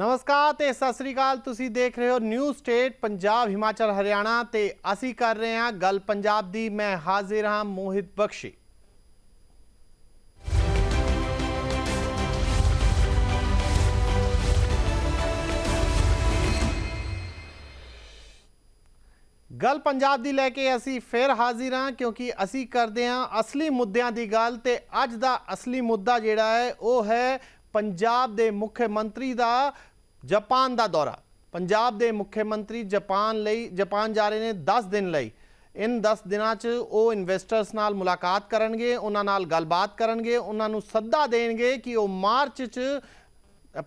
ਨਮਸਕਾਰ ਤੇ ਸਤਿ ਸ੍ਰੀ ਅਕਾਲ। ਤੁਸੀਂ ਦੇਖ ਰਹੇ ਹੋ ਨਿਊ ਸਟੇਟ ਪੰਜਾਬ, ਹਿਮਾਚਲ, ਹਰਿਆਣਾ ਤੇ ਅਸੀਂ ਕਰ ਰਹੇ ਹਾਂ ਗੱਲ ਪੰਜਾਬ ਦੀ। ਮੈਂ ਹਾਜ਼ਰ ਹਾਂ ਮੋਹਿਤ ਬਖਸ਼ੀ। ਗੱਲ ਪੰਜਾਬ ਦੀ ਲੈ ਕੇ ਅਸੀਂ ਫਿਰ ਹਾਜ਼ਰ ਹਾਂ ਕਿਉਂਕਿ ਅਸੀਂ ਕਰਦੇ ਹਾਂ ਅਸਲੀ ਮੁੱਦਿਆਂ ਦੀ ਗੱਲ ਤੇ ਅੱਜ ਦਾ ਅਸਲੀ ਮੁੱਦਾ ਜਿਹੜਾ ਹੈ, ਉਹ ਹੈ ਪੰਜਾਬ ਦੇ ਮੁੱਖ ਮੰਤਰੀ ਦਾ ਜਾਪਾਨ ਦਾ ਦੌਰਾ। ਪੰਜਾਬ ਦੇ ਮੁੱਖ ਮੰਤਰੀ ਜਾਪਾਨ ਲਈ, ਜਾਪਾਨ ਜਾ ਰਹੇ ਨੇ 10 ਦਿਨ ਲਈ। ਇਨ 10 ਦਿਨਾਂ 'ਚ ਉਹ ਇਨਵੈਸਟਰਸ ਨਾਲ ਮੁਲਾਕਾਤ ਕਰਨਗੇ, ਉਹਨਾਂ ਨਾਲ ਗੱਲਬਾਤ ਕਰਨਗੇ, ਉਹਨਾਂ ਨੂੰ ਸੱਦਾ ਦੇਣਗੇ ਕਿ ਉਹ ਮਾਰਚ 'ਚ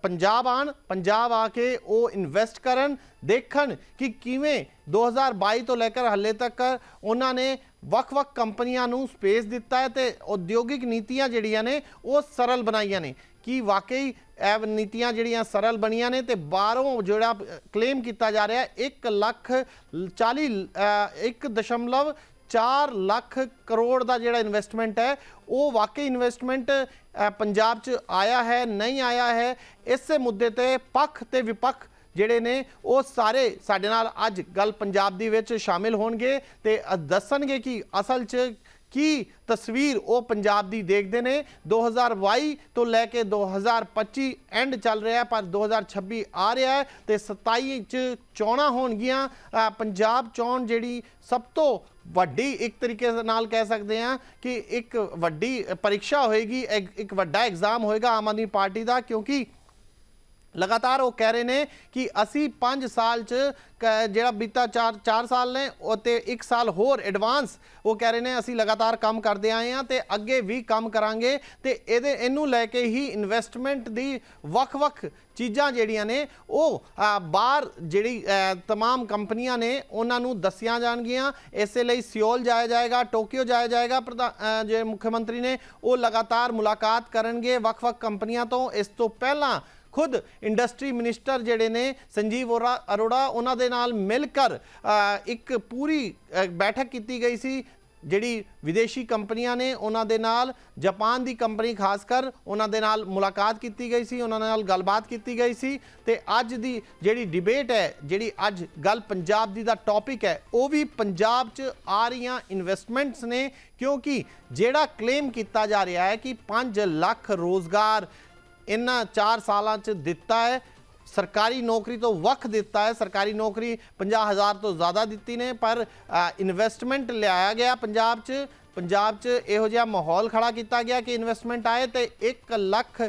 ਪੰਜਾਬ ਆਣ, ਪੰਜਾਬ ਆ ਕੇ ਉਹ ਇਨਵੈਸਟ ਕਰਨ, ਦੇਖਣ ਕਿ ਕਿਵੇਂ 2022 ਤੋਂ ਲੈ ਕੇ ਹੱਲੇ ਤੱਕ ਉਹਨਾਂ ਨੇ ਵੱਖ-ਵੱਖ ਕੰਪਨੀਆਂ ਨੂੰ ਸਪੇਸ ਦਿੱਤਾ ਹੈ ਤੇ ਉਦਯੋਗਿਕ ਨੀਤੀਆਂ ਜਿਹੜੀਆਂ ਨੇ ਉਹ ਸਰਲ ਬਣਾਈਆਂ ਨੇ। ਕਿ ਵਾਕਈ ਇਹ ਨੀਤੀਆਂ ਜਿਹੜੀਆਂ ਸਰਲ ਬਣੀਆਂ ਨੇ ਤੇ ਬਾਹਰੋਂ ਜਿਹੜਾ ਕਲੇਮ ਕੀਤਾ ਜਾ ਰਿਹਾ 1 ਲੱਖ 40 1 4 ਲੱਖ ਕਰੋੜ ਦਾ ਜਿਹੜਾ ਇਨਵੈਸਟਮੈਂਟ ਹੈ, ਉਹ ਵਾਕਈ ਇਨਵੈਸਟਮੈਂਟ ਪੰਜਾਬ 'ਚ ਆਇਆ ਹੈ, ਨਹੀਂ ਆਇਆ ਹੈ, ਇਸੇ ਮੁੱਦੇ ਤੇ ਪੱਖ ਤੇ ਵਿਪੱਖ ਜਿਹੜੇ ਨੇ, ਉਹ ਸਾਰੇ ਸਾਡੇ ਨਾਲ ਅੱਜ ਗੱਲ ਪੰਜਾਬ ਦੀ ਵਿੱਚ ਸ਼ਾਮਿਲ ਹੋਣਗੇ ਤੇ ਦੱਸਣਗੇ ਕਿ ਅਸਲ 'ਚ ਕੀ ਤਸਵੀਰ ਉਹ ਪੰਜਾਬ ਦੀ ਦੇਖਦੇ ਨੇ? 2022 ਤੋਂ ਲੈ ਕੇ 2025 ਐਂਡ ਚੱਲ ਰਿਹਾ ਪਰ 2026 ਆ ਰਿਹਾ ਹੈ ਤੇ 27 ਚ ਚੋਣਾਂ ਹੋਣਗੀਆਂ। ਪੰਜਾਬ ਚੋਣ ਜਿਹੜੀ ਸਭ ਤੋਂ ਵੱਡੀ ਇੱਕ ਤਰੀਕੇ ਨਾਲ ਕਹਿ ਸਕਦੇ ਹਾਂ ਕਿ ਇੱਕ ਵੱਡੀ ਪਰੀਖਿਆ ਹੋਏਗੀ, ਇੱਕ ਵੱਡਾ ਐਗਜ਼ਾਮ ਹੋਏਗਾ ਆਮ ਆਦਮੀ ਪਾਰਟੀ ਦਾ, ਕਿਉਂਕਿ ਲਗਾਤਾਰ ਉਹ ਕਹਿ ਰਹੇ ਨੇ ਕਿ ਅਸੀਂ 5 ਸਾਲ ਚ ਜਿਹੜਾ ਬੀਤਾ 4 4 ਸਾਲ ਨੇ ਉਹ ਤੇ 1 ਸਾਲ ਹੋਰ ਐਡਵਾਂਸ ਉਹ ਕਹਿ ਰਹੇ ਨੇ ਅਸੀਂ ਲਗਾਤਾਰ ਕੰਮ ਕਰਦੇ ਆਏ ਆ ਤੇ ਅੱਗੇ ਵੀ ਕੰਮ ਕਰਾਂਗੇ ਤੇ ਇਹਦੇ ਇਹਨੂੰ ਲੈ ਕੇ ਹੀ ਇਨਵੈਸਟਮੈਂਟ ਦੀ ਵੱਖ-ਵੱਖ ਚੀਜ਼ਾਂ ਜਿਹੜੀਆਂ ਨੇ ਉਹ ਬਾਹਰ ਜਿਹੜੀ तमाम ਕੰਪਨੀਆਂ ਨੇ ਉਹਨਾਂ ਨੂੰ ਦੱਸੀਆਂ ਜਾਣਗੀਆਂ ਇਸੇ ਲਈ ਸਿਓਲ ਜਾਇਆ ਜਾਏਗਾ ਟੋਕੀਓ ਜਾਇਆ ਜਾਏਗਾ ਜੇ ਮੁੱਖ ਮੰਤਰੀ ਨੇ ਉਹ ਲਗਾਤਾਰ ਮੁਲਾਕਾਤ ਕਰਨਗੇ ਵੱਖ-ਵੱਖ ਕੰਪਨੀਆਂ ਤੋਂ ਇਸ ਤੋਂ ਪਹਿਲਾਂ ਖੁਦ ਇੰਡਸਟਰੀ ਮਿਨਿਸਟਰ ਜਿਹੜੇ ਨੇ, ਸੰਜੀਵ ਅਰੋੜਾ, ਉਹਨਾਂ ਦੇ ਨਾਲ ਮਿਲ ਕਰ ਇੱਕ ਪੂਰੀ ਬੈਠਕ ਕੀਤੀ ਗਈ ਸੀ, ਜਿਹੜੀ ਵਿਦੇਸ਼ੀ ਕੰਪਨੀਆਂ ਨੇ ਉਹਨਾਂ ਦੇ ਨਾਲ, ਜਾਪਾਨ ਦੀ ਕੰਪਨੀ ਖਾਸ ਕਰ, ਉਹਨਾਂ ਦੇ ਨਾਲ ਮੁਲਾਕਾਤ ਕੀਤੀ ਗਈ ਸੀ, ਉਹਨਾਂ ਨਾਲ ਗੱਲਬਾਤ ਕੀਤੀ ਗਈ ਸੀ, ਤੇ ਅੱਜ ਦੀ ਜਿਹੜੀ ਡਿਬੇਟ ਹੈ, ਜਿਹੜੀ ਅੱਜ ਗੱਲ ਪੰਜਾਬ ਦੀ ਦਾ ਟੌਪਿਕ ਹੈ, ਉਹ ਵੀ ਪੰਜਾਬ 'ਚ ਆ ਰਹੀਆਂ ਇਨਵੈਸਟਮੈਂਟਸ ਨੇ, ਕਿਉਂਕਿ ਜਿਹੜਾ ਕਲੇਮ ਕੀਤਾ ਜਾ ਰਿਹਾ ਹੈ ਕਿ 5 ਲੱਖ ਰੋਜ਼ਗਾਰ ਇਹਨਾਂ 4 ਸਾਲਾਂ 'ਚ ਦਿੱਤਾ ਹੈ। ਸਰਕਾਰੀ ਨੌਕਰੀ ਤੋਂ ਵੱਖ ਦਿੱਤਾ ਹੈ। ਸਰਕਾਰੀ ਨੌਕਰੀ 50000 ਤੋਂ ਜ਼ਿਆਦਾ ਦਿੱਤੀ ਨੇ, ਪਰ ਇਨਵੈਸਟਮੈਂਟ ਲਿਆਇਆ ਗਿਆ ਪੰਜਾਬ 'ਚ। ਪੰਜਾਬ 'ਚ ਇਹੋ ਜਿਹਾ ਮਾਹੌਲ ਖੜਾ ਕੀਤਾ ਗਿਆ ਕਿ ਇਨਵੈਸਟਮੈਂਟ ਆਏ ਤੇ 1 ਲੱਖ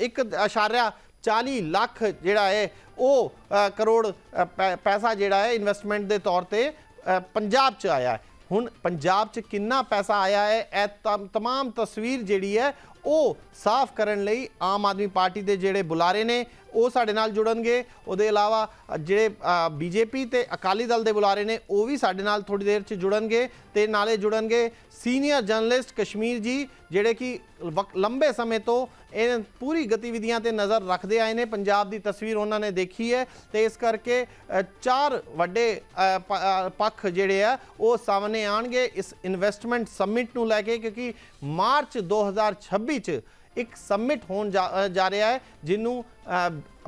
1.40 ਲੱਖ ਜਿਹੜਾ ਹੈ, ਉਹ ਕਰੋੜ ਪੈਸਾ ਜਿਹੜਾ ਹੈ ਇਨਵੈਸਟਮੈਂਟ ਦੇ ਤੌਰ ਤੇ ਪੰਜਾਬ 'ਚ ਆਇਆ ਹੁਣ ਪੰਜਾਬ 'ਚ ਕਿੰਨਾ ਪੈਸਾ ਆਇਆ ਹੈ, ਇਹ ਤਮਾਮ ਤਸਵੀਰ ਜਿਹੜੀ ਹੈ ਉਹ ਸਾਫ਼ ਕਰਨ ਲਈ ਆਮ ਆਦਮੀ ਪਾਰਟੀ ਦੇ ਜਿਹੜੇ ਬੁਲਾਰੇ ਨੇ, ਉਹ ਸਾਡੇ ਨਾਲ ਜੁੜਨਗੇ। ਉਹਦੇ ਇਲਾਵਾ ਜਿਹੜੇ ਬੀਜੇਪੀ ਤੇ ਅਕਾਲੀ ਦਲ ਦੇ ਬੁਲਾਰੇ ਨੇ, ਉਹ ਵੀ ਸਾਡੇ ਨਾਲ ਥੋੜੀ ਦੇਰ 'ਚ ਜੁੜਨਗੇ ਤੇ ਨਾਲੇ ਜੁੜਨਗੇ। ਸੀਨੀਅਰ ਜਰਨਲਿਸਟ ਕਸ਼ਮੀਰ ਜੀ, ਜਿਹੜੇ ਕਿ ਲੰਬੇ ਸਮੇਂ ਤੋਂ ਇਹ ਪੂਰੀ ਗਤੀਵਿਧੀਆਂ ਤੇ ਨਜ਼ਰ ਰੱਖਦੇ ਆਏ ਨੇ, ਪੰਜਾਬ ਦੀ ਤਸਵੀਰ ਉਹਨਾਂ ਨੇ ਦੇਖੀ ਹੈ ਤੇ ਇਸ ਕਰਕੇ ਚਾਰ ਵੱਡੇ ਪੱਖ ਜਿਹੜੇ ਆ, ਉਹ ਸਾਹਮਣੇ ਆਣਗੇ ਇਸ ਇਨਵੈਸਟਮੈਂਟ ਸਮਿਟ ਨੂੰ ਲੈ ਕੇ, ਕਿਉਂਕਿ ਮਾਰਚ 2026 ਚ ਇੱਕ ਸਮਿਟ ਹੋਣ ਜਾ ਰਿਹਾ ਹੈ, ਜਿਹਨੂੰ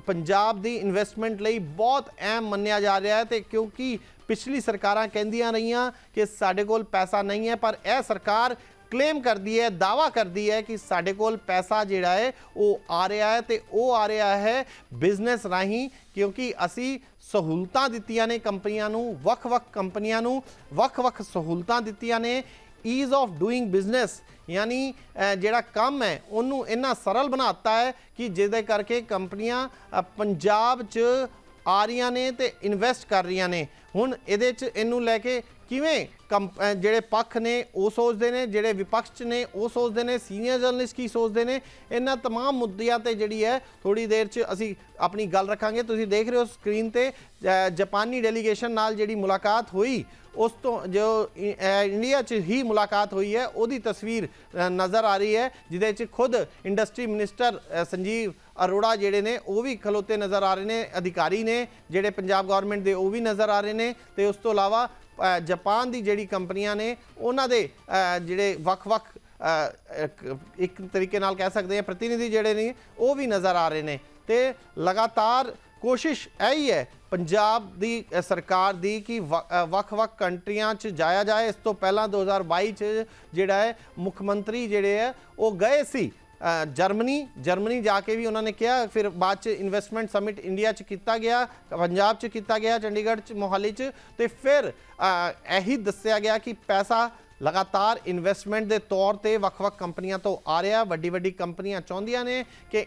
ਪੰਜਾਬ ਦੀ ਇਨਵੈਸਟਮੈਂਟ ਲਈ ਬਹੁਤ ਅਹਿਮ ਮੰਨਿਆ ਜਾ ਰਿਹਾ ਹੈ ਤੇ ਕਿਉਂਕਿ ਪਿਛਲੀ ਸਰਕਾਰਾਂ ਕਹਿੰਦੀਆਂ ਰਹੀਆਂ ਕਿ ਸਾਡੇ ਕੋਲ ਪੈਸਾ ਨਹੀਂ ਹੈ, ਪਰ ਇਹ ਸਰਕਾਰ ਕਲੇਮ ਕਰਦੀ ਹੈ ਦਾਵਾ ਕਰਦੀ ਹੈ ਕਿ ਸਾਡੇ ਕੋਲ ਪੈਸਾ ਜਿਹੜਾ ਹੈ, ਉਹ ਆ ਰਿਹਾ ਹੈ ਤੇ ਉਹ ਆ ਰਿਹਾ ਹੈ ਬਿਜ਼ਨਸ ਰਾਹੀਂ, ਕਿਉਂਕਿ ਅਸੀਂ ਸਹੂਲਤਾਂ ਦਿੱਤੀਆਂ ਨੇ ਕੰਪਨੀਆਂ ਨੂੰ, ਵੱਖ-ਵੱਖ ਕੰਪਨੀਆਂ ਨੂੰ, ਵੱਖ-ਵੱਖ ਸਹੂਲਤਾਂ ਦਿੱਤੀਆਂ ਨੇ ਈਜ਼ ਆਫ ਡੂਇੰਗ ਬਿਜ਼ਨਸ ਯਾਨੀ ਜਿਹੜਾ ਕੰਮ ਹੈ, ਉਹਨੂੰ ਇੰਨਾ ਸਰਲ ਬਣਾਤਾ ਹੈ ਕਿ ਜਿਹਦੇ ਕਰਕੇ ਕੰਪਨੀਆਂ ਪੰਜਾਬ 'ਚ ਆ ਰਹੀਆਂ ਨੇ ਤੇ ਇਨਵੈਸਟ ਕਰ ਰਹੀਆਂ ਨੇ। ਹੁਣ ਇਹਦੇ 'ਚ ਇਹਨੂੰ ਲੈ ਕੇ ਕਿਵੇਂ ਜਿਹੜੇ ਪੱਖ ਨੇ ਉਹ ਸੋਚਦੇ ਨੇ ਜਿਹੜੇ ਵਿਪਕਸ਼ ਚ ਨੇ ਉਹ ਸੋਚਦੇ ਨੇ ਸੀਨੀਅਰ ਜਰਨਲਿਸਟ ਕੀ ਸੋਚਦੇ ਨੇ ਇਹਨਾਂ तमाम ਮੁੱਦਿਆਂ ਤੇ ਜਿਹੜੀ ਹੈ ਥੋੜੀ ਦੇਰ ਚ ਅਸੀਂ ਆਪਣੀ ਗੱਲ ਰੱਖਾਂਗੇ ਤੁਸੀਂ ਦੇਖ ਰਹੇ ਹੋ ਸਕਰੀਨ ਤੇ ਜਾਪਾਨੀ ਡੈਲੀਗੇਸ਼ਨ ਨਾਲ ਜਿਹੜੀ ਮੁਲਾਕਾਤ ਹੋਈ ਉਸ ਤੋਂ ਜੋ ਇੰਡੀਆ 'ਚ ਹੀ ਮੁਲਾਕਾਤ ਹੋਈ ਹੈ ਉਹਦੀ ਤਸਵੀਰ ਨਜ਼ਰ ਆ ਰਹੀ ਹੈ ਜਿਹਦੇ 'ਚ ਖੁਦ ਇੰਡਸਟਰੀ ਮਿਨਿਸਟਰ ਸੰਜੀਵ ਅਰੋੜਾ ਜਿਹੜੇ ਨੇ, ਉਹ ਵੀ ਖਲੋਤੇ ਨਜ਼ਰ ਆ ਰਹੇ ਨੇ, ਅਧਿਕਾਰੀ ਨੇ ਜਿਹੜੇ ਪੰਜਾਬ ਗਵਰਨਮੈਂਟ ਦੇ, ਉਹ ਵੀ ਨਜ਼ਰ ਆ ਰਹੇ ਨੇ ਤੇ ਉਸ ਤੋਂ ਇਲਾਵਾ ਜਾਪਾਨ ਦੀ ਜਿਹੜੀ ਕੰਪਨੀਆਂ ਨੇ, ਉਹਨਾਂ ਦੇ ਜਿਹੜੇ ਵੱਖ-ਵੱਖ ਇੱਕ ਤਰੀਕੇ ਨਾਲ ਕਹਿ ਸਕਦੇ ਆ ਪ੍ਰਤੀਨਿਧੀ ਜਿਹੜੇ ਨੇ, ਉਹ ਵੀ ਨਜ਼ਰ ਆ ਰਹੇ ਨੇ ਤੇ ਲਗਾਤਾਰ ਕੋਸ਼ਿਸ਼ ਇਹ ਹੀ ਹੈ ਪੰਜਾਬ ਦੀ ਸਰਕਾਰ ਦੀ ਕਿ ਵੱਖ-ਵੱਖ ਕੰਟਰੀਆਂ 'ਚ ਜਾਇਆ ਜਾਏ। ਇਸ ਤੋਂ ਪਹਿਲਾਂ 2022 'ਚ ਜਿਹੜਾ ਹੈ, ਮੁੱਖ ਮੰਤਰੀ ਜਿਹੜੇ ਹੈ, ਉਹ ਗਏ ਸੀ ਜਰਮਨੀ ਜਰਮਨੀ ਜਾ ਕੇ ਵੀ ਉਹਨਾਂ ਨੇ ਕਿਹਾ, ਫਿਰ ਬਾਅਦ ਚ ਇਨਵੈਸਟਮੈਂਟ ਸਮਿਟ ਇੰਡੀਆ ਚ ਕੀਤਾ ਗਿਆ, ਪੰਜਾਬ ਚ ਕੀਤਾ ਗਿਆ, ਚੰਡੀਗੜ੍ਹ ਚ, ਮੋਹਾਲੀ ਚ, ਤੇ ਫਿਰ ਇਹੀ ਦੱਸਿਆ ਗਿਆ ਕਿ ਪੈਸਾ ਲਗਾਤਾਰ ਇਨਵੈਸਟਮੈਂਟ ਦੇ ਤੌਰ ਤੇ ਵੱਖ-ਵੱਖ ਕੰਪਨੀਆਂ ਤੋਂ ਆ ਰਿਹਾ ਵੱਡੀ ਵੱਡੀ ਕੰਪਨੀਆਂ ਚਾਹੁੰਦੀਆਂ ਨੇ ਕਿ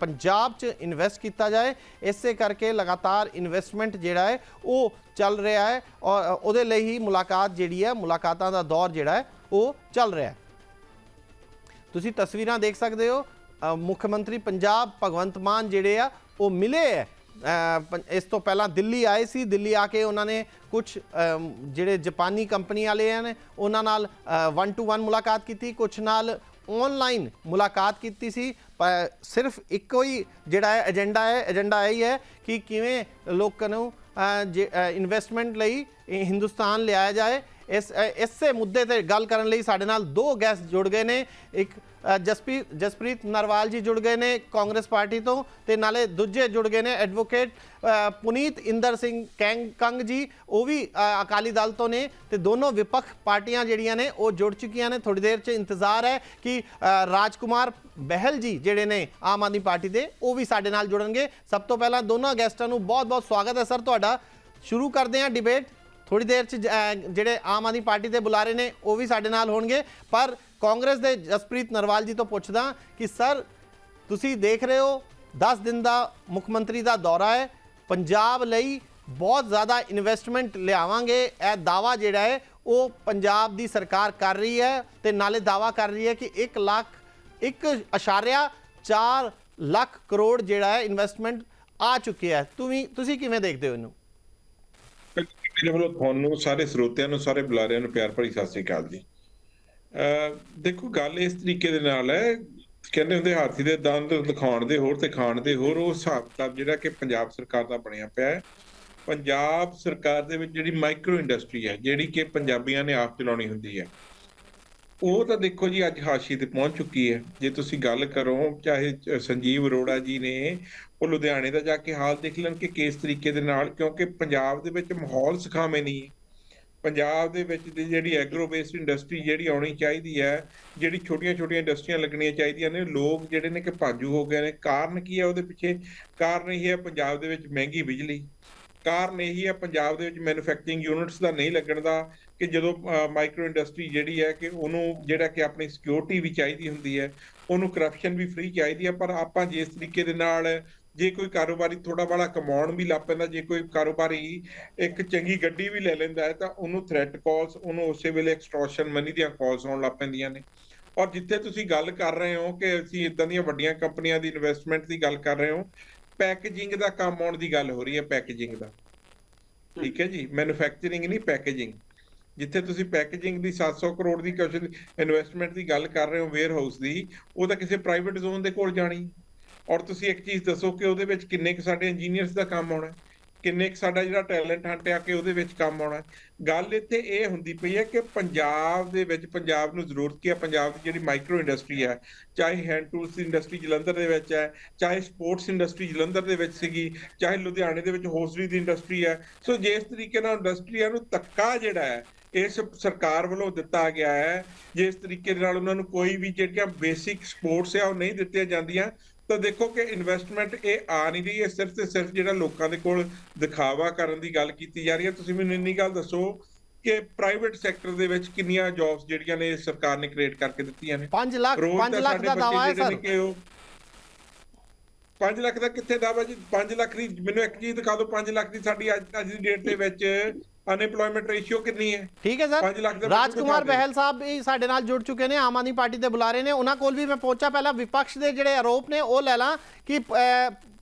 ਪੰਜਾਬ 'ਚ ਇਨਵੈਸਟ ਕੀਤਾ ਜਾਏ। ਇਸੇ ਕਰਕੇ ਲਗਾਤਾਰ ਇਨਵੈਸਟਮੈਂਟ ਜਿਹੜਾ ਹੈ, ਉਹ ਚੱਲ ਰਿਹਾ ਹੈ, ਔਰ ਉਹਦੇ ਲਈ ਹੀ ਮੁਲਾਕਾਤ ਜਿਹੜੀ ਹੈ, ਮੁਲਾਕਾਤਾਂ ਦਾ ਦੌਰ ਜਿਹੜਾ ਹੈ, ਉਹ ਚੱਲ ਰਿਹਾ ਹੈ। ਤੁਸੀਂ ਤਸਵੀਰਾਂ ਦੇਖ ਸਕਦੇ ਹੋ ਮੁੱਖ ਮੰਤਰੀ ਪੰਜਾਬ ਭਗਵੰਤ ਮਾਨ ਜਿਹੜੇ ਆ, ਉਹ ਮਿਲੇ ਹੈ ਇਸ ਤੋਂ ਪਹਿਲਾਂ ਦਿੱਲੀ ਆਏ ਸੀ, ਦਿੱਲੀ ਆ ਕੇ ਉਹਨਾਂ ਨੇ ਕੁਝ ਜਿਹੜੇ ਜਾਪਾਨੀ ਕੰਪਨੀ ਵਾਲੇ ਹਨ ਉਹਨਾਂ ਨਾਲ 1 ਟੂ 1 ਮੁਲਾਕਾਤ ਕੀਤੀ ਕੁਝ ਨਾਲ ਆਨਲਾਈਨ ਮੁਲਾਕਾਤ ਕੀਤੀ ਸੀ। ਪਰ ਸਿਰਫ ਇੱਕੋ ਹੀ ਜਿਹੜਾ ਹੈ ਏਜੰਡਾ ਹੈ ਏਜੰਡਾ ਇਹ ਹੀ ਹੈ ਕਿ ਕਿਵੇਂ ਲੋਕਾਂ ਨੂੰ ਇਨਵੈਸਟਮੈਂਟ ਲਈ ਹਿੰਦੁਸਤਾਨ ਲਿਆਇਆ ਜਾਏ। ਇਸ ਇਸੇ ਮੁੱਦੇ ਤੇ ਗੱਲ ਕਰਨ ਲਈ ਸਾਡੇ ਨਾਲ ਦੋ ਗੈਸਟ ਜੁੜ ਗਏ ਨੇ। ਇੱਕ ਜਸਪ੍ਰੀਤ ਜਸਪ੍ਰੀਤ ਨਰਵਾਲ ਜੀ ਜੁੜ ਗਏ ਨੇ ਕਾਂਗਰਸ ਪਾਰਟੀ ਤੋਂ ਤੇ ਨਾਲੇ ਦੂਜੇ ਜੁੜ ਗਏ ਨੇ ਐਡਵੋਕੇਟ ਪੁਨੀਤ ਇੰਦਰ ਸਿੰਘ ਕੈਂਗ ਕੰਗ ਜੀ ਉਹ ਵੀ ਅਕਾਲੀ ਦਲ ਤੋਂ ਨੇ ਤੇ ਦੋਨੋਂ ਵਿਪਖ ਪਾਰਟੀਆਂ ਜਿਹੜੀਆਂ ਨੇ ਉਹ ਜੁੜ ਚੁੱਕੀਆਂ ਨੇ। ਥੋੜੀ ਦੇਰ 'ਚ ਇੰਤਜ਼ਾਰ ਹੈ ਕਿ ਅ, ਰਾਜਕੁਮਾਰ ਬਹਿਲ ਜੀ ਜਿਹੜੇ ਨੇ ਆਮ ਆਦਮੀ ਪਾਰਟੀ ਦੇ ਉਹ ਵੀ ਸਾਡੇ ਨਾਲ ਜੁੜਨਗੇ। ਸਭ ਤੋਂ ਪਹਿਲਾਂ ਦੋਨਾਂ ਗੈਸਟਾਂ ਨੂੰ ਬਹੁਤ-ਬਹੁਤ ਸਵਾਗਤ ਹੈ ਸਰ। ਤੁਹਾਡਾ ਸ਼ੁਰੂ ਕਰਦੇ ਹਾਂ ਡਿਬੇਟ ਥੋੜੀ ਦੇਰ ਚ ਜਿਹੜੇ ਆਮ ਆਦਮੀ ਪਾਰਟੀ ਦੇ ਬੁਲਾਰੇ ਨੇ, ਉਹ ਵੀ ਸਾਡੇ ਨਾਲ ਹੋਣਗੇ। ਪਰ ਕਾਂਗਰਸ ਦੇ ਜਸਪ੍ਰੀਤ ਨਰਵਾਲ ਜੀ ਤੋਂ ਪੁੱਛਦਾ ਕਿ, ਸਰ, ਤੁਸੀਂ ਦੇਖ ਰਹੇ ਹੋ 10 ਦਿਨ ਦਾ ਮੁੱਖ ਮੰਤਰੀ ਦਾ ਦੌਰਾ ਹੈ। ਪੰਜਾਬ ਲਈ ਬਹੁਤ ਜ਼ਿਆਦਾ ਇਨਵੈਸਟਮੈਂਟ ਲਿਆਵਾਂਗੇ। ਇਹ ਦਾਵਾ ਜਿਹੜਾ ਹੈ, ਉਹ ਪੰਜਾਬ ਦੀ ਸਰਕਾਰ ਕਰ ਰਹੀ ਹੈ ਤੇ ਨਾਲੇ ਦਾਵਾ ਕਰ ਰਹੀ ਹੈ ਕਿ 1 ਲੱਖ 1.4 ਲੱਖ ਕਰੋੜ ਜਿਹੜਾ ਹੈ ਇਨਵੈਸਟਮੈਂਟ ਆ ਚੁੱਕੀ ਹੈ। ਤੁਸੀਂ ਤੁਸੀਂ ਕਿਵੇਂ ਦੇਖਦੇ ਹੋ ਇਹਨੂੰ? ਮੇਰੇ ਵੱਲੋਂ ਤੁਹਾਨੂੰ ਸਾਰੇ ਸਰੋਤਿਆਂ ਨੂੰ, ਸਾਰੇ ਬੁਲਾਰਿਆਂ ਨੂੰ ਪਿਆਰ ਭਰੀ ਸਤਿ ਸ੍ਰੀ ਅਕਾਲ ਜੀ। ਦੇਖੋ ਗੱਲ ਇਸ ਤਰੀਕੇ ਦੇ ਨਾਲ ਹੈ, ਕਹਿੰਦੇ ਹੁੰਦੇ ਹਾਥੀ ਦੇ ਦੰਦ ਦਿਖਾਉਣ ਦੇ ਹੋਰ ਤੇ ਖਾਣ ਦੇ ਹੋਰ, ਉਹ ਹਿਸਾਬ ਕਿਤਾਬ ਜਿਹੜਾ ਕਿ ਪੰਜਾਬ ਸਰਕਾਰ ਦਾ ਬਣਿਆ ਪਿਆ ਹੈ। ਪੰਜਾਬ ਸਰਕਾਰ ਦੇ ਵਿੱਚ ਜਿਹੜੀ ਮਾਈਕਰੋ ਇੰਡਸਟਰੀ ਹੈ, ਜਿਹੜੀ ਕਿ ਪੰਜਾਬੀਆਂ ਨੇ ਆਪ ਚਲਾਉਣੀ ਹੁੰਦੀ ਹੈ, ਉਹ ਤਾਂ ਦੇਖੋ ਜੀ ਅੱਜ ਹਾਸ਼ੀ ਤੇ ਪਹੁੰਚ ਚੁੱਕੀ ਹੈ। ਜੇ ਤੁਸੀਂ ਗੱਲ ਕਰੋ, ਚਾਹੇ ਸੰਜੀਵ ਅਰੋੜਾ ਜੀ ਨੇ ਉਹ ਲੁਧਿਆਣੇ ਦਾ ਜਾ ਕੇ ਹਾਲ ਦੇਖ ਲੈਣ ਕਿ ਕਿਸ ਤਰੀਕੇ ਦੇ ਨਾਲ, ਕਿਉਂਕਿ ਪੰਜਾਬ ਦੇ ਵਿੱਚ ਮਾਹੌਲ ਸੁਖਾਵੇਂ ਨਹੀਂ ਹੈ। ਪੰਜਾਬ ਦੇ ਵਿੱਚ ਦੀ ਜਿਹੜੀ ਐਗਰੋ ਬੇਸਡ ਇੰਡਸਟਰੀ ਜਿਹੜੀ ਆਉਣੀ ਚਾਹੀਦੀ ਹੈ, ਜਿਹੜੀ ਛੋਟੀਆਂ-ਛੋਟੀਆਂ ਇੰਡਸਟਰੀਆਂ ਲੱਗਣੀਆਂ ਚਾਹੀਦੀਆਂ ਨੇ, ਲੋਕ ਜਿਹੜੇ ਨੇ ਕਿ ਭਾਜੂ ਹੋ ਗਏ ਨੇ, ਕਾਰਨ ਕੀ ਹੈ ਉਹਦੇ ਪਿੱਛੇ? ਕਾਰਨ ਇਹ ਹੈ ਪੰਜਾਬ ਦੇ ਵਿੱਚ ਮਹਿੰਗੀ ਬਿਜਲੀ। ਕਾਰਨ ਇਹੀ ਹੈ ਪੰਜਾਬ ਦੇ ਵਿੱਚ ਮੈਨੂਫੈਕਚਰਿੰਗ ਯੂਨਿਟਸ ਦਾ ਨਹੀਂ ਲੱਗਣ ਦਾ, ਕਿ ਜਦੋਂ ਮਾਈਕਰੋ ਇੰਡਸਟਰੀ ਜਿਹੜੀ ਹੈ ਕਿ ਉਹਨੂੰ ਜਿਹੜਾ ਕਿ ਆਪਣੀ ਸਿਕਿਉਰਿਟੀ ਵੀ ਚਾਹੀਦੀ ਹੁੰਦੀ ਹੈ, ਉਹਨੂੰ ਕਰਪਸ਼ਨ ਵੀ ਫ੍ਰੀ ਚਾਹੀਦੀ ਹੈ, ਪਰ ਆਪਾਂ ਜਿਸ ਤਰੀਕੇ ਦੇ ਨਾਲ ਜੇ ਕੋਈ ਕਾਰੋਬਾਰੀ ਥੋੜਾ ਬੜਾ ਕਮਾਉਣ ਵੀ ਲੱਗ ਪੈਂਦਾ, ਜੇ ਕੋਈ ਕਾਰੋਬਾਰੀ ਇੱਕ ਚੰਗੀ ਗੱਡੀ ਵੀ ਲੈ ਲੈਂਦਾ ਹੈ, ਤਾਂ ਉਹਨੂੰ ਥ੍ਰੈਟ ਕਾਲਸ ਉਹਨੂੰ ਉਸੇ ਵੇਲੇ ਐਕਸਟੋਰਸ਼ਨ ਮਨੀ ਦੀਆਂ ਕਾਲਸ ਆਉਣ ਲੱਗ ਪੈਂਦੀਆਂ ਨੇ। ਔਰ ਜਿੱਥੇ ਤੁਸੀਂ ਗੱਲ ਕਰ ਰਹੇ ਹੋ ਕਿ ਅਸੀਂ ਇਦਾਂ ਦੀਆਂ ਵੱਡੀਆਂ ਕੰਪਨੀਆਂ ਦੀ ਇਨਵੈਸਟਮੈਂਟ ਦੀ ਗੱਲ ਕਰ ਰਹੇ ਹੋ ਪੈਕੇਜਿੰਗ ਦਾ ਕੰਮ ਆਉਣ ਦੀ ਗੱਲ ਹੋ ਰਹੀ ਹੈ ਪੈਕੇਜਿੰਗ ਦਾ। ਠੀਕ ਹੈ ਜੀ ਮੈਨੂਫੈਕਚਰਿੰਗ ਨਹੀਂ ਪੈਕੇਜਿੰਗ ਜਿੱਥੇ ਤੁਸੀਂ ਪੈਕੇਜਿੰਗ ਦੀ 700 ਕਰੋੜ ਦੀ ਕੁਝ ਇਨਵੈਸਟਮੈਂਟ ਦੀ ਗੱਲ ਕਰ ਰਹੇ ਹੋ ਵੇਅਰ ਹਾਊਸ ਦੀ, ਉਹ ਤਾਂ ਕਿਸੇ ਪ੍ਰਾਈਵੇਟ ਜ਼ੋਨ ਦੇ ਕੋਲ ਜਾਣੀ। ਔਰ ਤੁਸੀਂ ਇੱਕ ਚੀਜ਼ ਦੱਸੋ ਕਿ ਉਹਦੇ ਵਿੱਚ ਕਿੰਨੇ ਕੁ ਸਾਡੇ ਇੰਜੀਨੀਅਰਸ ਦਾ ਕੰਮ ਆਉਣਾ ਕਿੰਨੇ ਕੁ ਸਾਡਾ ਜਿਹੜਾ ਟੈਲੈਂਟ ਹੰਟ ਆ ਕੇ ਉਹਦੇ ਵਿੱਚ ਕੰਮ ਆਉਣਾ ਗੱਲ ਇੱਥੇ ਇਹ ਹੁੰਦੀ ਪਈ ਹੈ ਕਿ ਪੰਜਾਬ ਦੇ ਵਿੱਚ ਪੰਜਾਬ ਨੂੰ ਜ਼ਰੂਰਤ ਕੀ ਹੈ? ਪੰਜਾਬ ਦੀ ਜਿਹੜੀ ਮਾਈਕਰੋ ਇੰਡਸਟਰੀ ਹੈ, ਚਾਹੇ ਹੈਂਡ ਟੂਲਸ ਦੀ ਇੰਡਸਟਰੀ ਜਲੰਧਰ ਦੇ ਵਿੱਚ ਹੈ, ਚਾਹੇ ਸਪੋਰਟਸ ਇੰਡਸਟਰੀ ਜਲੰਧਰ ਦੇ ਵਿੱਚ ਸੀਗੀ, ਚਾਹੇ ਲੁਧਿਆਣੇ ਦੇ ਵਿੱਚ ਹੋਸਰੀ ਦੀ ਇੰਡਸਟਰੀ ਹੈ। ਸੋ ਜਿਸ ਤਰੀਕੇ ਨਾਲ ਇੰਡਸਟਰੀਆਂ ਨੂੰ ਧੱਕਾ ਜਿਹੜਾ ਹੈ, ਇਸ ਸਰਕਾਰ ਵੱਲੋਂ ਦਿੱਤਾ ਗਿਆ ਹੈ, ਜਿਸ ਤਰੀਕੇ ਦੇ ਨਾਲ ਉਹਨਾਂ ਨੂੰ ਕੋਈ ਵੀ ਜਿਹੜੀਆਂ ਬੇਸਿਕ ਸਪੋਰਟਸ ਆ, ਉਹ ਨਹੀਂ ਦਿੱਤੀਆਂ ਜਾਂਦੀਆਂ। ਤਾਂ ਦੇਖੋ ਕਿ ਇਨਵੈਸਟਮੈਂਟ ਇਹ ਆ ਨਹੀਂ ਰਹੀ ਹੈ ਸਿਰਫ ਤੇ ਸਿਰਫ ਜਿਹੜਾ ਲੋਕਾਂ ਦੇ ਕੋਲ ਦਿਖਾਵਾ ਕਰਨ ਦੀ ਗੱਲ ਕੀਤੀ ਜਾ ਰਹੀ ਹੈ। ਤੁਸੀਂ ਮੈਨੂੰ ਇੰਨੀ ਗੱਲ ਦੱਸੋ ਕਿ ਪ੍ਰਾਈਵੇਟ ਸੈਕਟਰ ਦੇ ਵਿੱਚ ਕਿੰਨੀਆਂ ਜੌਬਸ ਜਿਹੜੀਆਂ ਨੇ ਸਰਕਾਰ ਨੇ ਕ੍ਰੀਏਟ ਕਰਕੇ ਦਿੱਤੀਆਂ ਨੇ? 5 ਲੱਖ ਰੋਜ਼ 5 ਤਾਂ ਲੱਖ ਦਾ ਦਾਵਾ ਹੈ ਸਰ। ਨੇ ਕਿ ਉਹ 5 ਲੱਖ ਦਾ ਕਿੱਥੇ ਦਾਵਾ ਜੀ? 5 ਲੱਖ ਦੀ ਮੈਨੂੰ ਇੱਕ ਚੀਜ਼ ਦਿਖਾ ਦਿਓ 5 ਲੱਖ ਦੀ ਸਾਡੀ ਅੱਜ ਅੱਜ ਦੀ ਡੇਟ ਦੇ ਵਿੱਚ ਅਨਐਮਪਲੋਇਮੈਂਟ ਰੇਸ਼ੀਓ ਕਿੰਨੀ ਹੈ? ਠੀਕ ਹੈ ਸਰ। ਪੰਜ ਲੱਖ ਦਾ ਰਾਜਕੁਮਾਰ ਬਹਿਲ ਸਾਹਿਬ ਵੀ ਸਾਡੇ ਨਾਲ ਜੁੜ ਚੁੱਕੇ ਨੇ ਆਮ ਆਦਮੀ ਪਾਰਟੀ ਦੇ ਬੁਲਾਰੇ ਨੇ। ਉਹਨਾਂ ਕੋਲ ਵੀ ਮੈਂ ਪਹੁੰਚਾ ਪਹਿਲਾਂ। ਵਿਪਕਸ਼ ਦੇ ਜਿਹੜੇ ਆਰੋਪ ਨੇ ਉਹ ਲੈ ਲਾਂ ਕਿ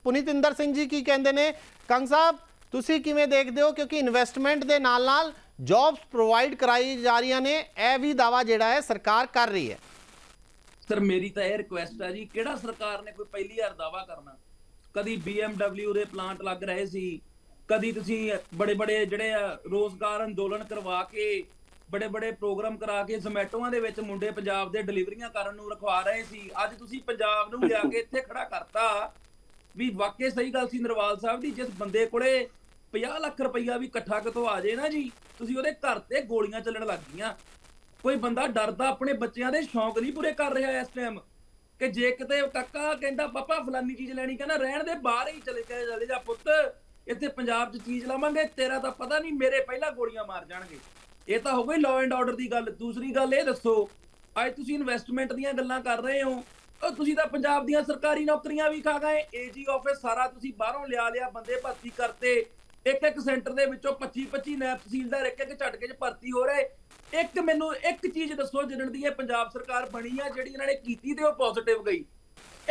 ਪੁਨੀਤਿੰਦਰ ਸਿੰਘ ਜੀ ਕੀ ਕਹਿੰਦੇ ਨੇ? ਕੰਗ ਸਾਹਿਬ ਤੁਸੀਂ ਕਿਵੇਂ ਦੇਖਦੇ ਹੋ? ਕਿਉਂਕਿ ਇਨਵੈਸਟਮੈਂਟ ਦੇ ਨਾਲ ਨਾਲ ਜੌਬਸ ਪ੍ਰੋਵਾਈਡ ਕਰਾਈ ਜਾ ਰਹੀਆਂ ਨੇ। ਇਹ ਵੀ ਦਾਵਾ ਜਿਹੜਾ ਹੈ ਸਰਕਾਰ ਕਰ ਰਹੀ ਹੈ। ਸਰ ਮੇਰੀ ਤਾਂ ਇਹ ਰਿਕੁਐਸਟ ਹੈ ਜੀ ਕਿਹੜਾ ਸਰਕਾਰ ਨੇ ਕੋਈ ਪਹਿਲੀ ਵਾਰ ਦਾਵਾ ਕਰਨਾ? ਕਦੀ BMW ਦੇ ਪਲਾਂਟ ਲੱਗ ਰਹੇ ਸੀ ਕਦੀ ਤੁਸੀਂ ਬੜੇ ਬੜੇ ਜਿਹੜੇ ਰੋਜ਼ਗਾਰ ਅੰਦੋਲਨ ਕਰਵਾ ਕੇ, ਬੜੇ ਬੜੇ ਪ੍ਰੋਗਰਾਮ ਕਰਾ ਕੇ ਜ਼ੋਮੈਟੋਆਂ ਦੇ ਵਿੱਚ ਮੁੰਡੇ ਪੰਜਾਬ ਦੇ ਡਿਲੀਵਰੀਆਂ ਕਰਨ ਨੂੰ ਰਖਵਾ ਰਹੇ ਸੀ। ਅੱਜ ਤੁਸੀਂ ਪੰਜਾਬ ਨੂੰ ਲਿਆ ਕੇ ਇੱਥੇ ਖੜਾ ਕਰਤਾ। ਵੀ ਵਾਕਈ ਸਹੀ ਗੱਲ ਸੀ ਨਰਵਾਲ ਸਾਹਿਬ ਦੀ, ਜਿਸ ਬੰਦੇ ਕੋਲੇ 50 ਲੱਖ ਰੁਪਈਆ ਵੀ ਇਕੱਠਾ ਕਿਤੋਂ ਆ ਜੇ ਨਾ ਜੀ, ਤੁਸੀਂ ਉਹਦੇ ਘਰ ਤੇ ਗੋਲੀਆਂ ਚੱਲਣ ਲੱਗ ਗਈਆਂ। ਕੋਈ ਬੰਦਾ ਡਰਦਾ ਆਪਣੇ ਬੱਚਿਆਂ ਦੇ ਸ਼ੌਂਕ ਨਹੀਂ ਪੂਰੇ ਕਰ ਰਿਹਾ ਇਸ ਟਾਈਮ ਕਿ ਜੇ ਕਿਤੇ ਕਾਕਾ ਕਹਿੰਦਾ, ਪਾਪਾ ਫਲਾਨੀ ਚੀਜ਼ ਲੈਣੀ, ਕਹਿੰਦਾ, ਰਹਿਣ ਦੇ ਬਾਹਰ ਹੀ ਚਲੇ ਜਾ ਪੁੱਤ। ਇੱਥੇ ਪੰਜਾਬ 'ਚ ਚੀਜ਼ ਲਾਵਾਂਗੇ, ਤੇਰਾ ਤਾਂ ਪਤਾ ਨਹੀਂ, ਮੇਰੇ ਪਹਿਲਾਂ ਗੋਲੀਆਂ ਮਾਰ ਜਾਣਗੇ। ਇਹ ਤਾਂ ਹੋ ਗਈ ਲਾਅ ਐਂਡ ਆਰਡਰ ਦੀ ਗੱਲ। ਦੂਸਰੀ ਗੱਲ ਇਹ ਦੱਸੋ, ਅੱਜ ਤੁਸੀਂ ਇਨਵੈਸਟਮੈਂਟ ਦੀਆਂ ਗੱਲਾਂ ਕਰ ਰਹੇ ਹੋ ਉਹ ਤੁਸੀਂ ਤਾਂ ਪੰਜਾਬ ਦੀਆਂ ਸਰਕਾਰੀ ਨੌਕਰੀਆਂ ਵੀ ਖਾ ਗਏ। ਏਜੀ ਆਫਿਸ ਸਾਰਾ ਤੁਸੀਂ ਬਾਹਰੋਂ ਲਿਆ ਲਿਆ, ਬੰਦੇ ਭਰਤੀ ਕਰਤੇ। ਇੱਕ ਇੱਕ ਸੈਂਟਰ ਦੇ ਵਿੱਚੋਂ 25 25 ਨੈਬ ਤਹਿਸੀਲਦਾਰ ਇੱਕ ਇੱਕ ਝਟਕੇ 'ਚ ਭਰਤੀ ਹੋ ਰਹੇ। ਇੱਕ ਮੈਨੂੰ ਇੱਕ ਚੀਜ਼ ਦੱਸੋ, ਜਿਹਨਾਂ ਦੀ ਇਹ ਪੰਜਾਬ ਸਰਕਾਰ ਬਣੀ ਆ, ਜਿਹੜੀ ਇਹਨਾਂ ਨੇ ਕੀਤੀ ਤੇ ਉਹ ਪੋਜ਼ਿਟਿਵ ਗਈ।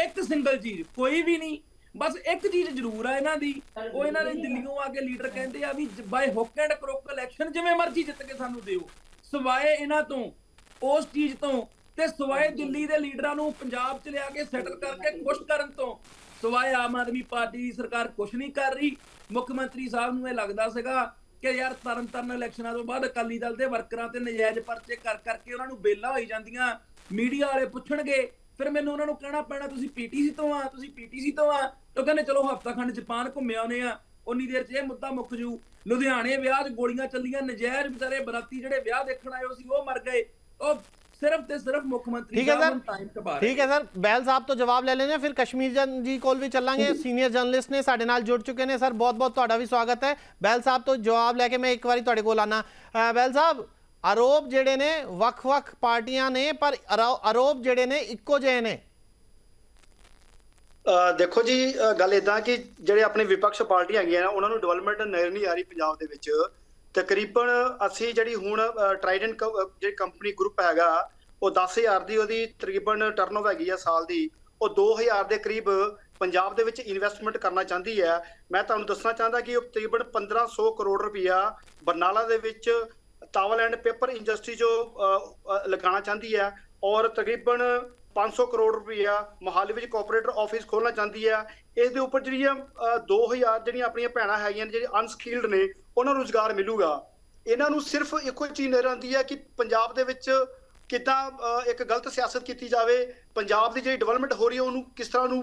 ਇੱਕ ਸਿੰਗਲ ਚੀਜ਼, ਕੋਈ ਵੀ ਨਹੀਂ। ਬਸ ਇੱਕ ਚੀਜ਼ ਜ਼ਰੂਰ ਆ ਇਹਨਾਂ ਦੀ, ਉਹ ਇਹਨਾਂ ਦੇ ਦਿੱਲੀੋਂ ਆ ਕੇ ਲੀਡਰ ਕਹਿੰਦੇ ਆ ਵੀ by hook and crook election ਜਿਵੇਂ ਮਰਜ਼ੀ ਜਿੱਤ ਕੇ ਸਾਨੂੰ ਦਿਓ। ਸਵਾਏ ਇਹਨਾਂ ਤੋਂ, ਉਸ ਚੀਜ਼ ਤੋਂ ਤੇ ਸਵਾਏ ਦਿੱਲੀ ਦੇ ਲੀਡਰਾਂ ਨੂੰ ਪੰਜਾਬ 'ਚ ਲਿਆ ਕੇ ਸੈਟਲ ਕਰਕੇ ਖੁਸ਼ ਕਰਨ ਤੋਂ। ਸਵਾਏ ਆਮ ਆਦਮੀ ਪਾਰਟੀ ਦੀ ਸਰਕਾਰ ਕੁਝ ਨਹੀਂ ਕਰ ਰਹੀ। ਮੁੱਖ ਮੰਤਰੀ ਸਾਹਿਬ ਨੂੰ ਇਹ ਲੱਗਦਾ ਸੀਗਾ ਕਿ ਯਾਰ ਤਰਨ ਤਾਰਨ ਇਲੈਕਸ਼ਨਾਂ ਤੋਂ ਬਾਅਦ ਅਕਾਲੀ ਦਲ ਦੇ ਵਰਕਰਾਂ ਤੇ ਨਜਾਇਜ਼ ਪਰਚੇ ਕਰ ਕਰਕੇ ਉਹਨਾਂ ਨੂੰ ਬੇਲਾ ਹੋਈ ਜਾਂਦੀਆਂ। ਮੀਡੀਆ ਵਾਲੇ ਪੁੱਛਣਗੇ ਫਿਰ ਮੈਨੂੰ ਉਹਨਾਂ ਨੂੰ ਕਹਿਣਾ ਪੈਣਾ ਤੁਸੀਂ ਪੀਟੀਸੀ ਤੋਂ ਆ ਤੁਸੀਂ ਪੀਟੀਸੀ ਤੋਂ ਆ। ਉਹ ਕਹਿੰਦੇ ਚਲੋ ਹਫਤਾ ਖੰਡ ਜਾਪਾਨ ਘੁੰਮੇ ਆਉਨੇ ਆ। ਉਨੀ ਦੇਰ 'ਚ ਇਹ ਮੁੱਦਾ ਮੁੱਕ ਜੂ। ਲੁਧਿਆਣੇ ਵਿਆਹ 'ਚ ਗੋਲੀਆਂ ਚੱਲੀਆਂ ਨਜਾਇਜ਼ ਵਿਚਾਰੇ ਬਰਾਤੀ ਜਿਹੜੇ ਵਿਆਹ ਦੇਖਣ ਆਏ ਸੀ ਉਹ ਮਰ ਗਏ। ਉਹ ਸਿਰਫ ਤੇ ਸਿਰਫ ਮੁੱਖ ਮੰਤਰੀ ਸਾਹਿਬ ਟਾਈਮ ਟਪਾ ਰਹੇ ਠੀਕ ਹੈ ਸਰ। ਬੈਲ ਸਾਹਿਬ ਤੋਂ ਜਵਾਬ ਲੈ ਲੈਣੇ ਫਿਰ ਕਸ਼ਮੀਰ ਜਨ ਜੀ ਕੋਲ ਵੀ ਚੱਲਾਂਗੇ। ਸੀਨੀਅਰ ਜਰਨਲਿਸਟ ਨੇ ਸਾਡੇ ਨਾਲ ਜੁੜ ਚੁੱਕੇ ਨੇ। ਸਰ ਬਹੁਤ ਬਹੁਤ ਤੁਹਾਡਾ ਵੀ ਸਵਾਗਤ ਹੈ। ਬੈਲ ਸਾਹਿਬ ਤੋਂ ਜਵਾਬ ਲੈ ਕੇ ਮੈਂ ਇੱਕ ਵਾਰੀ ਤੁਹਾਡੇ ਕੋਲ ਆਣਾ ਬੈਲ ਸਾਹਿਬ ਆਰੋਪ ਜਿਹੜੇ ਨੇ, ਵੱਖ-ਵੱਖ ਪਾਰਟੀਆਂ ਨੇ, ਪਰ ਆਰੋ- ਆਰੋਪ ਜਿਹੜੇ ਨੇ, ਇੱਕੋ ਜਿਹੇ ਨੇ। ਦੇਖੋ ਜੀ ਗੱਲ ਇਦਾਂ ਕਿ ਜਿਹੜੇ ਆਪਣੇ ਵਿਪਕਸ਼ ਪਾਰਟੀਆਂ ਹੈਗੀਆਂ ਨੇ, ਉਹਨਾਂ ਨੂੰ ਡਿਵੈਲਪਮੈਂਟ ਨਜ਼ਰ ਨਹੀਂ ਆ ਰਹੀ ਪੰਜਾਬ ਦੇ ਵਿੱਚ। ਤਕਰੀਬਨ ਅਸੀਂ ਜਿਹੜੀ ਹੁਣ ਟ੍ਰਾਈਡੈਂਟ ਜਿਹੜੀ ਕੰਪਨੀ ਗਰੁੱਪ ਹੈਗਾ, ਉਹ 10000 ਦੀ ਉਹਦੀ ਤਕਰੀਬਨ ਟਰਨਓਵਰ ਹੈਗੀ ਆ ਸਾਲ ਦੀ। ਉਹ 2000 ਦੇ ਕਰੀਬ ਪੰਜਾਬ ਦੇ ਵਿੱਚ ਇਨਵੈਸਟਮੈਂਟ ਕਰਨਾ ਚਾਹੁੰਦੀ ਹੈ। ਮੈਂ ਤੁਹਾਨੂੰ ਦੱਸਣਾ ਚਾਹੁੰਦਾ ਕਿ ਉਹ ਤਕਰੀਬਨ 1500 ਕਰੋੜ ਰੁਪਇਆ ਬਰਨਾਲਾ ਦੇ ਵਿੱਚ ਟਾਵਲ ਐਂਡ ਪੇਪਰ ਇੰਡਸਟਰੀ ਜੋ ਲਗਾਉਣਾ ਚਾਹੁੰਦੀ ਹੈ ਔਰ ਤਕਰੀਬਨ 500 ਕਰੋੜ ਰੁਪਇਆ ਮੋਹਾਲੀ ਵਿੱਚ ਕੋਆਪਰੇਟਰ ਆਫਿਸ ਖੋਲਣਾ ਚਾਹੁੰਦੀ ਹੈ। ਇਸ ਦੇ ਉੱਪਰ ਜਿਹੜੀਆਂ ਅ, 2000 ਜਿਹੜੀਆਂ ਆਪਣੀਆਂ ਭੈਣਾਂ ਹੈਗੀਆਂ ਨੇ ਜਿਹੜੇ ਅਨਸਕਿਲਡ ਨੇ ਉਹਨਾਂ ਨੂੰ ਰੋਜ਼ਗਾਰ ਮਿਲੂਗਾ। ਇਹਨਾਂ ਨੂੰ ਸਿਰਫ ਇੱਕੋ ਹੀ ਚੀਜ਼ ਨਜ਼ਰ ਆਉਂਦੀ ਹੈ ਕਿ ਪੰਜਾਬ ਦੇ ਵਿੱਚ ਕਿੱਦਾਂ ਇੱਕ ਗਲਤ ਸਿਆਸਤ ਕੀਤੀ ਜਾਵੇ ਪੰਜਾਬ ਦੀ ਜਿਹੜੀ ਡਿਵੈਲਪਮੈਂਟ ਹੋ ਰਹੀ ਹੈ ਉਹਨੂੰ ਕਿਸ ਤਰ੍ਹਾਂ ਨੂੰ